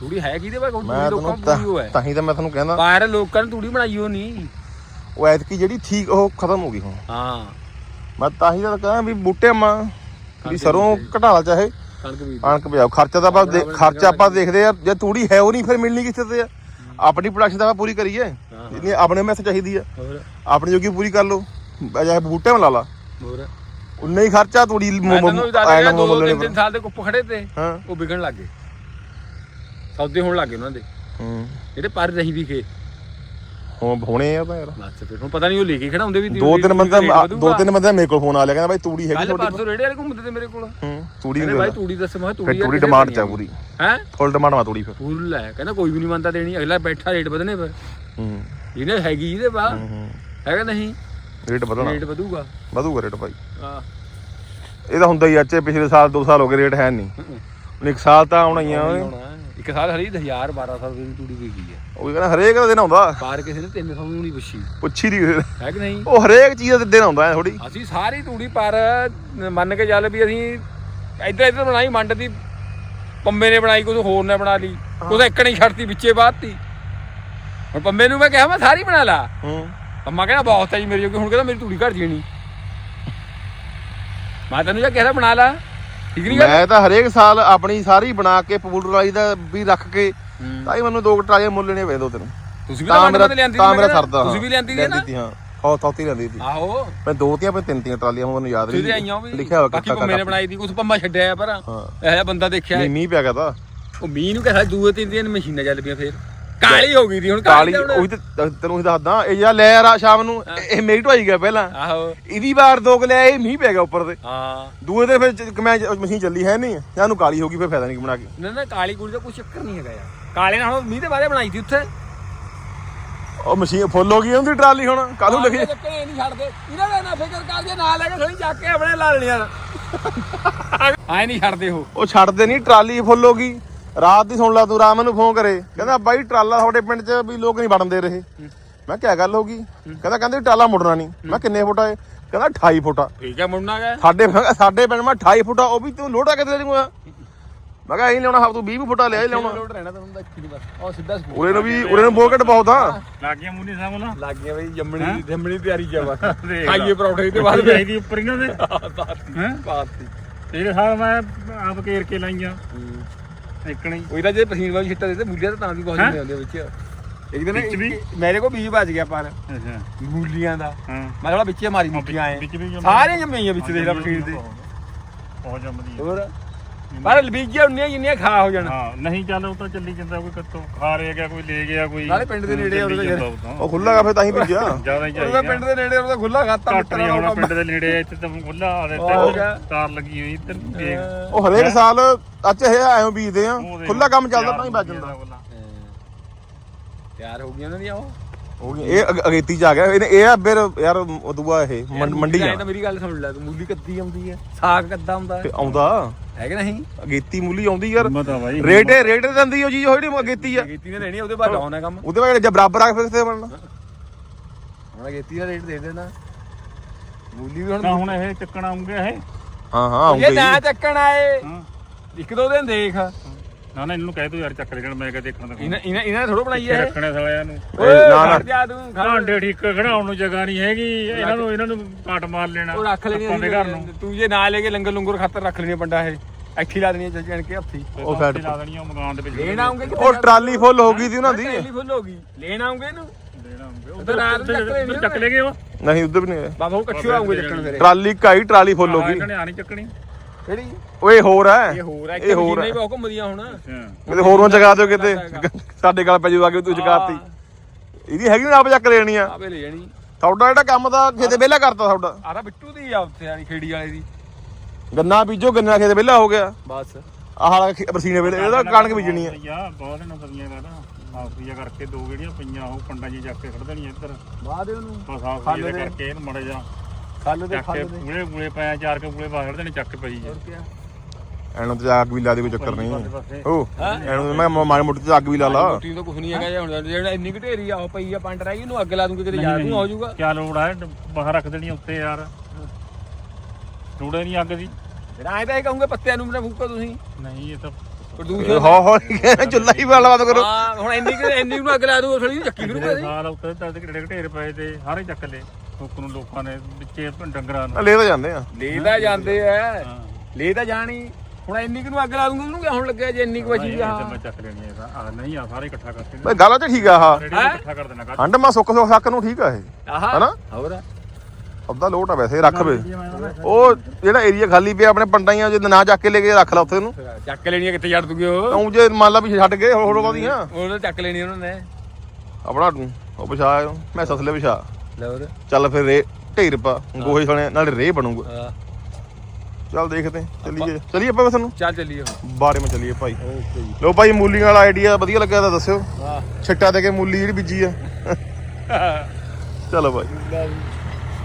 ਤੂੜੀ ਹੈ ਕਿਹਦੇ ਕੋਈ ਮੈਂ ਲੋਕਾਂ ਨੂੰ ਹੈ ਤਾਂ ਹੀ ਤਾਂ ਮੈਂ ਤੁਹਾਨੂੰ ਕਹਿੰਦਾ। ਬਾਹਰ ਲੋਕਾਂ ਨੇ ਤੂੜੀ ਬਣਾਈ ਉਹ ਨਹੀਂ ਉਹ ਐਤਕੀ ਜਿਹੜੀ ਠੀਕ ਉਹ ਖਤਮ ਹੋ ਗਈ ਹੁਣ। ਹਾਂ। ਮੈਂ ਤਾਂ ਹੀ ਤਾਂ ਕਹਿੰਦਾ ਵੀ ਬੂਟੇ ਮਾਂ ਵੀ ਸਰੋਂ ਘਟਾਲਾ ਚਾਹੇ। ਕਣਕ ਵੀ ਕਣਕ ਪਿਆ ਖਰਚਾ ਤਾਂ ਆਪਾਂ ਦੇ- ਖਰਚਾ ਆਪਾਂ ਦੇਖਦੇ ਆ। ਜੇ ਤੂੜੀ ਹੈ ਉਹ ਨਹੀਂ ਫਿਰ ਮਿਲਣੀ ਕਿੱਥੇ ਤੇ ਆ? ਆਪਣੀ ਪ੍ਰੋਡਕਸ਼ਨ ਤਾਂ ਆਪਾਂ ਪੂਰੀ ਕਰੀਏ। ਜਿੰਨੀ ਆਪਣੇ ਮੈਸ ਚਾਹੀਦੀ ਆ। ਹੋਰ? ਆਪਣੀ ਜੋਗੀ ਪੂਰੀ ਕਰ ਲਓ। ਚਾਹੇ ਬੂਟੇ ਮਾ ਲਾ ਲਾ। ਹੋਰ? ਉਨਾ ਹੀ ਖਰਚਾ ਤੂੜੀ ਮੈਂ ਤੈਨੂੰ ਦੋ ਤਿੰਨ ਤਿੰਨ ਸਾਲ ਦੇ ਕੁੱਪ ਖੜੇ ਤੇ ਹਾਂ। ਉਹ ਵਿਕਣ ਲੱਗ ਗਏ। ਸੌਦੇ ਹੋਣ ਲੱਗ ਗਏ ਉਹਨਾਂ ਦੇ। ਹੂੰ। ਜਿਹੜੇ ਪਰ ਨਹੀਂ ਵਿਕੇ ਹੁਣ ਹੋਣੇ ਆ ਤਾਂ ਯਾਰ। ਬਸ ਫਿਰ ਹੁਣ ਪਤਾ ਨਹੀਂ ਉਹ ਲੈ ਕੇ ਖੜਾਉਂਦੇ ਵੀ ਦੋ ਤਿੰਨ ਬੰਦੇ ਦੋ ਤਿੰਨ ਬੰਦੇ ਮੇਰੇ ਕੋਲ ਫੋਨ ਆ ਲਿਆ ਕਹਿੰਦਾ ਬਾਈ ਤੂੜੀ ਹੈਗੀ ਤੁਹਾਡੀ ਪਰਸੋਂ ਰੇੜੇ ਵਾਲੇ ਘੁੰਮਦੇ ਤੇ ਮੇਰੇ ਕੋਲ। ਹੂੰ ਤੂੜੀ ਭਾਈ ਦੇਣਾ। ਤੂੜੀ ਦੱਸ ਮੈਂ ਫਿਰ ਤੂੜੀ ਤੂੜੀ ਡਿਮਾਂਡ ਚ ਆ ਪੂਰੀ। ਹੈ? ਫੁੱਲ ਡਿਮਾਂਡ ਮਾ ਤੂੜੀ ਫਿਰ। ਫੁੱਲ ਹੈ ਕਹਿੰਦਾ ਕੋਈ ਵੀ ਨਹੀਂ ਮੰਨਦਾ ਦੇਣੀ ਅਗਲਾ ਬੈਠਾ ਰੇਟ ਵਧਨੇ ਪਰ। ਹੂੰ। ਇਹਨੇ ਹੈਗੀ ਇਹਦੇ ਬਾ ਹੂੰ। ਹੈਗਾ ਨਹੀਂ। ਰੇਟ ਵਧਣਾ। ਰੇਟ ਵਧੂਗਾ? ਵਧੂਗਾ ਰੇਟ ਭਾਈ। ਆ ਇਹ ਤਾਂ ਹੁੰਦਾ ਹੀ ਅੱਛੇ ਪਿਛਲੇ ਸਾਲ 2 ਸਾਲ ਹੋ ਗਏ ਰੇਟ ਹੈ ਨਹੀਂ ਹੁਣ ਇੱਕ ਸਾਲ ਤਾਂ ਆਉਣਾ ਹੀ ਆ। ਇੱਕ ਸਾਲ ਹਰੀ 1000 1200 ਰੁਪਏ ਦੀ ਤੂੜੀ ਵਿਕੀ ਹੈ ਉਹ ਵੀ ਕਹਿੰਦਾ ਹਰੇਕ ਦਾ ਦਿਨ ਆਉਂਦਾ। ਬਾਹਰ ਕਿਸੇ ਨੇ 300 ਨੂੰ ਨਹੀਂ ਪੁੱਛੀ। ਪੁੱਛੀ ਦੀ ਹੈ ਕਿ ਨਹੀਂ? ਉਹ ਹਰੇਕ ਚੀਜ਼ ਦਾ ਦਿਨ ਆਉਂਦਾ ਥੋੜੀ ਅਸੀਂ ਸਾਰੀ ਤੂੜੀ ਪਰ ਮੰਨ ਕੇ ਚੱਲ ਵੀ ਅਸੀਂ ਇੱਧਰ ਇੱਧਰ ਬਣਾਈ ਮੰਡ ਦੀ ਪੰਮੇ ਨੇ ਬਣਾਈ ਕੁਝ ਹੋਰ ਨੇ ਬਣਾ ਲਈ। ਕੁਝ ਇੱਕ ਨਹੀਂ ਛੱਡਤੀ ਵਿੱਚੇ ਬਾਤੀ ਹੁਣ ਪੰਮੇ ਨੂੰ ਮੈਂ ਕਿਹਾ ਮੈਂ ਸਾਰੀ ਬਣਾ ਲਾ। ਹੂੰ। ਪੰਮਾ ਕਹਿੰਦਾ ਬਹੁਤ ਹੈ ਜੀ ਮੇਰੇ ਜੋਗੀ। ਹੁਣ ਕਹਿੰਦਾ ਮੇਰੀ ਤੂੜੀ ਘਟ ਜਣੀ। ਮੈਂ ਤੈਨੂੰ ਜਾਂ ਕਿਹਾ ਬਣਾ ਲਾ ਠੀਕ ਨਹੀਂ ਮੈਂ ਤਾਂ ਹਰੇਕ ਸਾਲ ਆਪਣੀ ਸਾਰੀ ਬਣਾ ਕੇ ਪੂਲ ਰਾਈ ਦਾ ਵੀ ਰੱਖ ਕੇ। ਤਾਂ ਹੀ ਮੈਨੂੰ ਦੋ ਟਰਾਲੀਆਂ ਮੁੱਲ ਲੈਣੇ ਪਏ ਦੋ ਤਿੰਨ। ਤੁਸੀਂ ਵੀ ਤਾਂ ਤਾਂ ਮੇਰਾ ਲਿਆਂਦੀ ਤਾਂ ਮੇਰਾ ਕਿਹਾ। ਸਰਦਾ ਤੁਸੀਂ ਵੀ ਲਿਆਂਦੀ ਸੀ ਨਾ? ਹਾਂ। ਹੋ ਤੌਤੀ ਲੈਂਦੀ ਸੀ। ਆਹੋ। ਮੈਂ ਦੋ ਤੀਆਂ ਪਰ ਤਿੰਨ ਤੀਆਂ ਟਰਾਲੀਆਂ ਮੈਨੂੰ ਯਾਦ ਨਹੀਂ ਆਈਆਂ ਉਹ ਵੀ। ਲਿਖਿਆ ਹੋਇਆ ਕੱਟਾ ਨੇ ਬਣਾਈ ਦੀ ਕੁਝ ਪੰਮਾ ਛੱਡਿਆ ਪਰ ਇਹੋ ਜਿਹਾ ਬੰਦਾ ਦੇਖਿਆ ਨਹੀਂ ਮੀਂਹ ਪਿਆ ਤਾਂ ਉਹ ਮੀਂਹ ਨੂੰ ਕਹਿੰਦਾ ਦੂਏ ਤਿੰਨ ਦਿਨ ਮਸ਼ੀਨਾਂ ਚੱਲ ਪਈਆਂ ਫੇਰ। ਕਾਲੀ ਹੋ ਗਈ ਦੀ ਹੁਣ ਕਾਲੀ ਉਹੀ ਤੇ ਤ- ਤੈਨੂੰ ਹੀ ਦੱਸਦਾ ਇਹ ਜਾਂ ਲੈ ਆ ਸ਼ਾਮ ਨੂੰ ਇਹ- ਮੇਰੀ ਢਵਾਈ ਗਿਆ ਪਹਿਲਾਂ। ਆਹੋ। ਇਹਦੀ ਵਾਰ ਦੋ ਕੁ ਲਿਆ ਇਹ ਮੀਂਹ ਪੈ ਗਿਆ ਉੱਪਰ ਤੇ। ਹਾਂ। ਦੂਏ ਦਿਨ ਫਿਰ ਮੈਂ ਮਸ਼ੀਨ ਚੱਲੀ ਹੈ ਨਹੀਂ ਜਾਨੂੰ ਕਾਲੀ ਹੋ ਗਈ ਫਿਰ ਫਾਇਦਾ ਨਹੀਂ ਬਣਾ ਕੇ। ਨਾ ਨਾ ਕਾਲੀ ਕੁੜੀ ਦਾ ਕੋਈ ਚੱਕਰ ਨਹੀਂ ਹੈਗਾ ਯਾਰ। ਕਾਲੇ ਨਾਲ ਮੀਂਹ ਦੇ ਬਾਰੇ ਬਣਾਈ ਸੀ ਉੱਥੇ। ਉਹ ਮਸ਼ੀਨ ਫੁੱਲ ਹੋ ਗਈ ਉਹਦੀ ਟਰਾਲੀ ਹੁਣ ਕੱਲ ਨੂੰ ਲਿਖੀ? ਚੱਕਰ ਇਹ ਨਹੀਂ ਛੱਡਦੇ। ਇਹਨਾਂ ਦਾ ਨਾ ਫਿਕਰ ਕਰਦੇ ਨਾਲ ਲੈ ਕੇ ਥੋੜੀ ਚੱਕ ਕੇ ਆਪਣੇ ਲਾ ਲੈਣੀਆਂ। ਆਏ ਨਹੀਂ ਛੱਡਦੇ ਉਹ। ਉਹ ਛੱਡਦੇ ਨਹੀਂ ਟਰਾਲੀ ਫੁੱਲ ਹੋ ਗਈ। ਰਾਤ ਦੀ ਸੁਣ ਲਾ ਤੂੰ ਰਾਮ ਮੈਨੂੰ ਫੋਨ ਕਰੇ। ਕਹਿੰਦਾ ਬਾਈ ਟਰਾਲਾ ਤੁਹਾਡੇ ਪਿੰਡ 'ਚ ਵੀ ਲੋਕ ਨਹੀਂ ਵੜਨ ਦੇ ਰਹੇ। ਮੈਂ ਕਿਹਾ ਗੱਲ ਹੋ ਗਈ? ਕਹਿੰਦਾ ਕਹਿੰਦੇ ਟਰਾਲਾ ਮੁੜਨਾ ਨਹੀਂ। ਮੈਂ ਕਿੰਨੇ ਫੁੱਟ ਆਏ ਕਹਿੰਦਾ 28 ਫੁੱਟ ਠੀਕ ਹੈ ਮੁੜਨਾ ਗਾ। ਸਾਡੇ ਸਾਡੇ ਪਿੰਡ ਮੈਂ 28 ਫੁੱਟ ਆ ਉਹ ਵੀ ਤੂੰ ਲੋੜਾ ਕਿਤੇ ਦੇਂਗਾ ਮੈਂ ਕਿਹਾ ਇਹ ਲਿਆਉਣਾ ਹਫ ਤੂੰ 20 ਫੁੱਟਾ ਲਿਆ ਹੀ ਲਿਆਉਣਾ। ਲੋਡ ਰਹਿਣਾ ਤੁਹਾਨੂੰ ਤਾਂ ਇੱਥੇ ਬਸ। ਉਹ ਸਿੱਧਾ ਸਕੂਲ ਉਰੇ ਨੂੰ ਵੀ ਉਰੇ ਨੂੰ ਬੋਕਟ ਬਹੁਤ ਆ। ਲੱਗ ਗਿਆ ਮੂੰਹ ਨਹੀਂ ਸਾਹਮਣਾ ਲੱਗ ਗਿਆ ਬਈ ਜੰਮਣੀ ਦੀ ਜੰਮਣੀ ਤਿਆਰੀ ਚ ਬਸ। ਖਾਈਏ ਪਰੌਠੇ ਤੇ ਬਾਅਦ ਵਿੱਚ। ਚਾਹੀਦੀ ਉੱਪਰ ਇਹਨਾਂ ਦੇ। ਹੈ ਬਾਤੀ ਤੇਰੇ ਸਾਲ ਮੈਂ ਆਪ ਕੇਰ ਕੇ ਲਾਈਆਂ। ਇੱਕਣੀ ਉਹਦਾ ਜੇ ਪਸੀਨ ਵਾਲੀ ਛਿੱਟਾ ਦੇ ਤੇ ਮੂਲੀਆਂ ਤਾਂ ਤਾਂ ਵੀ ਬਹੁਤ ਹੈਂ? ਹੁੰਦੇ ਹੁੰਦੇ ਵਿੱਚ। ਇੱਕ ਦਿਨ ਵਿੱਚ ਵੀ? ਮੇਰੇ ਕੋਲ ਬੀਜ ਭੱਜ ਗਿਆ ਪਰ ਅੱਛਾ। ਮੂਲੀਆਂ ਦਾ। ਹਾਂ। ਮੈਂ ਥੋੜਾ ਵਿੱਚੇ ਮਾਰੀ ਮੁੱਕੀਆਂ ਆਏ ਵਿੱਚ ਵੀ ਜੰਮੀ- ਸਾਰੇ ਜੰਮੀਆਂ ਵਿੱਚ ਦੇਖ ਲੈ ਪਸੀਨ ਦੇ। ਬਹੁਤ। ਜੰਮਦੀ ਹੋਰ? ਪਰ ਬੀਜੀਆਂ ਉਨੀਆਂ ਜਿੰਨੀਆਂ ਖਾ ਹੋ ਜਾਣ। ਹਾਂ ਨਹੀਂ ਚੱਲ ਉਹ ਤਾਂ ਚੱਲੀ ਜਾਂਦਾ ਕੋਈ ਕੱਤੋਂ ਖਾ ਰਿਹਾ ਗਿਆ ਕੋਈ ਲੈ ਗਿਆ ਕੋਈ ਨਾਲੇ ਪਿੰਡ ਦੇ ਨੇੜੇ ਉਹਦੇ ਉਹ ਉਹ ਖੁੱਲਾ ਗਾ ਫਿਰ ਤਾਂ ਹੀ ਭੇਜਿਆ ਜ਼ਿਆਦਾ ਹੀ ਉਹਦਾ ਚਾਹੀਦਾ ਪਿੰਡ ਦੇ ਨੇੜੇ ਉਹਦਾ ਖੁੱਲਾ ਖਾਤਾ ਘੱਟ ਨਹੀਂ ਹੋਣਾ ਪਿੰਡ ਦੇ ਨੇੜੇ ਇੱਥੇ ਤਾਂ ਖੁੱਲਾ ਆ ਗਿਆ। ਤਾਰ ਲੱਗੀ ਹੋਈ ਇੱਧਰ ਦੇਖ। ਉਹ ਹਰੇਕ ਸਾਲ ਅੱਜ ਇਹ ਐਂ ਬੀਜਦੇ ਆ। ਖੁੱਲਾ ਕੰਮ ਚੱਲਦਾ ਤਿਆਰ ਤਾਂ ਹੀ ਬਚ ਜਾਂਦਾ। ਤਿਆਰ ਹੋ ਗਈਆਂ ਉਹਨਾਂ ਦੀਆਂ ਉਹ? ਹੋ ਗਈ ਇਹ ਅਗ- ਅਗੇਤੀ ਚ ਆ ਗਿਆ। ਇਹਨੇ ਇਹ ਆ ਫਿਰ ਯਾਰ ਉਹ ਦੂਆ ਇਹ ਮੰਡੀ ਆ ਤਾਂ ਮੇਰੀ ਗੱਲ ਸੁਣ ਲੈ ਤੂੰ ਮੂਲੀ ਕੱਦੀ ਆਉਂਦੀ ਹੈ ਸਾਗ ਕੱਦਾ ਆਉਂਦਾ। ਤੇ ਆਉਂਦਾ। ਹੈ ਕਿ ਨਹੀਂ? ਅਗੇਤੀ ਮੂਲੀ ਆਉਂਦੀ ਯਾਰ। ਹਿੰਮਤ ਆ ਬਾਈ ਰੇਟ ਰੇਟ ਦਿੰਦੀ ਉਹ ਚੀਜ਼ ਉਹ ਜਿਹੜੀ ਅਗੇਤੀ ਆ। ਗੇਤੀ ਨੇ ਲੈਣੀ ਉਹਦੇ ਬਾਅਦ ਹੈ ਕੰਮ। ਉਹਦੇ ਬਾਅਦ ਜੇ ਬਰਾਬਰ ਆ ਕੇ ਫਿਰ ਕਿੱਥੇ ਬਣਨਾ? ਹੁਣ ਗੇਤੀ ਦਾ ਰੇਟ ਦੇ ਦੇਣਾ। ਮੂਲੀ ਵੀ ਹੁਣ ਤਾਂ ਹੁਣ ਇਹ ਚੱਕਣ ਆਉਂਗੇ ਇਹ? ਹਾਂ ਹਾਂ ਇਹ ਆਉਂਦੇ ਨਾ ਚੱਕਣ ਆਏ ਹਾਂ। ਇੱਕ ਦੋ ਦਿਨ ਦੇਖ। ਨਾ ਨਾ ਇਹਨੂੰ ਕਹਿ ਤੂੰ ਯਾਰ ਚੱਕ ਲੈਣ ਮੈਂ ਕਿਹਾ ਦੇਖਣ ਦਾ ਇਹਨਾਂ ਇਹਨਾਂ ਇਹਨਾਂ ਨੇ ਥੋੜਾ ਬਣਾਈ ਹੈ। ਰੱਖਣੇ ਸਾਲਿਆਂ ਨੂੰ। ਓਏ ਨਾ, ਨਾ। ਜਾ ਤੂੰ। ਭਾਂਡੇ ਠੀਕ ਖੜਾਉਣ ਨੂੰ ਜਗ੍ਹਾ ਨਹੀਂ ਹੈਗੀ। ਇਹਨਾਂ ਨੂੰ ਇਹਨਾਂ ਨੂੰ ਕਾਟ ਮਾਰ ਲੈਣਾ। ਉਹ ਰੱਖ ਲੈਣੀ ਆਪਾਂ ਦੇ ਘਰ ਨੂੰ। ਤੂੰ ਜੇ ਨਾ ਲੈ ਕੇ ਲੰਗਰ ਲੰਗਰ ਖਾਤਰ ਰੱਖ ਲੈਣੀ ਪੰਡਾ ਇਹ। ਇੱਥੇ ਲਾ ਦੇਣੀ ਜਾਣ ਕੇ ਹੱਥੀ। ਉਹ ਫੈਟ ਲਾ ਦੇਣੀ ਉਹ ਮਕਾਨ ਦੇ ਵਿੱਚ। ਲੈਣ ਆਉਂਗੇ ਉਹ ਟਰਾਲੀ ਫੁੱਲ ਹੋ ਗਈ ਸੀ ਉਹਨਾਂ ਦੀ। ਟੈਲੀਫੋਨ ਹੋ ਗਈ। ਲੈਣ ਆਉਂਗੇ ਇਹਨੂੰ? ਚੱਕ ਲੈ ਗਏ ਉਹ। ਨਹੀਂ ਉਧਰ ਵੀ ਨਹੀਂ ਬਾਬਾ ਉਹ ਇਕੱਠੇ ਆਉਂਗੇ ਚੱਕਣ ਫਿਰ। ਟਰਾਲੀ ਕਾਈ ਟਰਾਲੀ ਫੁੱਲ ਹੋ ਗਈ। ਇਹਨਾਂ ਨੇ ਆ ਨਹੀਂ ਚੱਕਣੀ। ਕਿਹੜੀ? ਓਏ ਹੋਰ ਹੈ। ਇਹ ਹੋਰ ਹੈ ਇਹ ਹੋਰ ਨਹੀਂ ਬਹੁਤ ਘੁੰਮਦੀਆਂ ਹੁਣ। ਕਿਤੇ ਹੋਰ ਨੂੰ ਜਗਾ ਦਿਓ ਕਿਤੇ। ਸਾਡੇ ਗੱਲ ਪੈ ਜੂਗਾ ਕਿ ਤੂੰ ਜਗਾਤੀ ਇਹਦੀ ਹੈਗੀ ਨਾ ਆਪ ਚੱਕ ਲੈਣੀ ਆ। ਆਵੇ ਲੈ ਜਾਣੀ। ਤੁਹਾਡਾ ਜਿਹੜਾ ਕੰਮ ਦਾ ਖੇਤੇ ਵਿਹਲਾ ਕਰਤਾ ਤੁਹਾਡਾ। ਆਹ ਤਾਂ ਬਿੱਟੂ ਦੀ ਆ ਉੱਥੇ ਵਾਲੀ ਖੇੜੀ ਵਾਲੇ ਦੀ। ਗੰਨਾ ਬੀਜੋ ਗੰਨਾ ਖੇਤ ਵਿਹਲਾ ਹੋ ਗਿਆ। ਬਸ। ਆਹ ਵਾਲਾ ਬਰਸੀਨੇ ਵੇਲੇ ਇਹਦਾ ਕਣਕ ਬੀਜਣੀ ਆ। ਯਾ ਬਹੁਤ ਇਹਨਾਂ ਵਧੀਆ ਕਰਦਾ ਸਾਫੀਆ ਕਰਕੇ ਦੋ ਜਿਹੜੀਆਂ ਪਈਆਂ ਉਹ ਪੰਡਾਂ ਜੀ ਚੱਕ ਕੇ ਖੜ ਦੇਣੀਆਂ ਇੱਧਰ। ਬਾਅਦ ਉਹਨੂੰ। ਬਸ ਕਰਕੇ ਇਹਨੂੰ ਮੜ ਜਾ। ਖੱਲ ਦੇ ਚੱਕ ਕੇ ਪੂਲੇ ਪੂਲੇ ਪਿਆ ਚਾਰ ਕੇ ਪੂਲੇ ਬਾਹਰ ਦੇਣੇ ਚੱਕ ਕੇ ਪਈ ਜੀ ਕਿਆ? ਐਨੂੰ ਤੇ ਅੱਗ ਵੀ ਲਾ ਦੇ ਕੋਈ ਚੱਕਰ ਨਹੀਂ। ਉਹ ਐਨੂੰ ਮੈਂ ਮਾਰੇ ਮੋਟੇ ਤੇ ਅੱਗ ਵੀ ਲਾ ਲਾ। ਰੋਟੀ ਤਾਂ ਕੁਝ ਨਹੀਂ ਹੈਗਾ ਜੇ ਹੁਣ ਜਿਹੜਾ ਇੰਨੀ ਕੁ ਢੇਰੀ ਆ ਉਹ ਪਈ ਆ ਪੰਡ ਰਹਿ ਗਈ ਇਹਨੂੰ ਅੱਗ ਲਾ ਦੂੰਗੇ ਕਿਤੇ ਯਾਦ ਨੂੰ ਹੋ ਜਾਊਗਾ ਕਿਆ ਲੋੜ ਹੈ ਬਾਹਰ ਰੱਖ ਦੇਣੀ ਉੱਤੇ ਯਾਰ। ਲੋੜੇ ਨਹੀਂ ਅੱਗ ਦੀ। ਜਿਹੜਾ ਐ ਤਾਂ ਇਹ ਕਹੂੰਗੇ ਪੱਤਿਆਂ ਨੂੰ ਨਾ ਫੂਕੋ ਤੁਸੀਂ। ਨਹੀਂ ਇਹ ਤਾਂ ਪ੍ਰਦੂਸ਼ਣ ਹੋ ਹੋ ਚੁੱਲਾ ਹੀ ਬਲਵਾਦ ਕਰੋ। ਹਾਂ ਹੁਣ ਇੰਨੀ ਕੁ ਇੰਨੀ ਨੂੰ ਅੱਗ ਲਾ ਦੂੰਗਾ ਥੋੜੀ ਚੱਕੀ ਫਿਰੂਗਾ ਪਿਛਲੇ ਸਾਲ ਉੱਤੇ ਤਦ ਕਿਹੜੇ ਢੇਰ ਪਏ ਤੇ ਸਾਰੇ ਚੱਕ ਲਏ। ਲੋਕ ਨੂੰ ਲੋਕਾਂ ਨੇ ਵਿੱਚੇ ਡੰਗਰਾਂ ਨੂੰ। ਲੈ ਤਾਂ ਜਾਂਦੇ ਆ। ਲੈ ਤਾਂ ਜਾਂਦੇ ਐ ਲੈ ਤਾਂ ਜਾਣੀ। ਹੁਣ ਇੰਨੀ ਕੁ ਨੂੰ ਅੱਗ ਲਾ ਦੂੰਗਾ ਉਹਨੂੰ ਕਿਆ ਹੁਣ ਲੱਗਿਆ ਜੇ ਇੰਨੀ ਕੁ ਬਚੀ ਆ? ਮੈਂ ਚੱਕ ਲੈਣੀ ਹੈ ਆ ਨਹੀਂ ਆ ਸਾਰੇ ਇਕੱਠਾ ਕਰਕੇ ਬਈ ਗੱਲ ਤੇ ਠੀਕ ਆ ਆਹ। ਇਕੱਠਾ ਕਰ ਦੇਣਾ ਹੰਡ ਮਾ ਸੁੱਕ ਸੁੱਕ ਸੱਕ ਨੂੰ ਠੀਕ ਆ ਇਹ। ਹਨਾ? ਹੋਰ? ਅੱਧਾ ਲੋਟ ਆ ਵੈਸੇ ਰੱਖ ਵੇ। ਉਹ ਜਿਹੜਾ ਏਰੀਆ ਖਾਲੀ ਪਿਆ ਆਪਣੇ ਪੰਡਾਈਆਂ ਜੇ ਨਾ ਚੱਕ ਕੇ ਲੈ ਕੇ ਰੱਖ ਲਾ ਉੱਥੇ ਨੂੰ ਚੱਕ ਲੈਣੀ ਆ, ਕਿੱਥੇ ਛੱਡ ਦੂਗੇ ਉਹ? ਤੂੰ ਜੇ ਮੰਨ ਲਾ ਵੀ ਛੱਡ ਗਏ ਹੋਰ ਹੋਰ ਉਹਦੀਆਂ। ਉਹ ਤਾਂ ਚੱਕ ਲੈਣੀ ਉਹਨਾਂ ਨੇ। ਆਪਣਾ ਉਹ ਵਿਛਾ ਮੈਂ ਸਸਲੇ ਵਿਛਾ। ਲੈ ਹੋਰ ਚੱਲ ਫਿਰ ਰੇ ਢੇਰ ਪਾ। ਗੋਹੇ ਸਣੇ ਨਾਲੇ ਰੇ ਬਣੂਗਾ। ਹਾਂ। ਚੱਲ ਦੇਖਦੇ ਹਾਂ, ਚੱਲੀਏ। ਚੱਲੀਏ ਆਪਾਂ ਤੁਹਾਨੂੰ ਚੱਲ ਚੱਲੀਏ ਬਾਰੇ ਮੈਂ ਚੱਲੀਏ ਭਾਈ। ਓਕੇ ਜੀ। ਲੋ ਭਾਈ ਮੂਲੀਆਂ ਵਾਲਾ ਆਈਡੀਆ ਵਧੀਆ ਲੱਗਿਆ ਤਾਂ ਦੱਸਿਓ। ਵਾਹ ਛਿੱਟਾ ਦੇ ਕੇ ਮੂਲੀ ਜਿਹੜੀ ਬੀਜੀ ਆ। ਚਲੋ ਭਾਈ।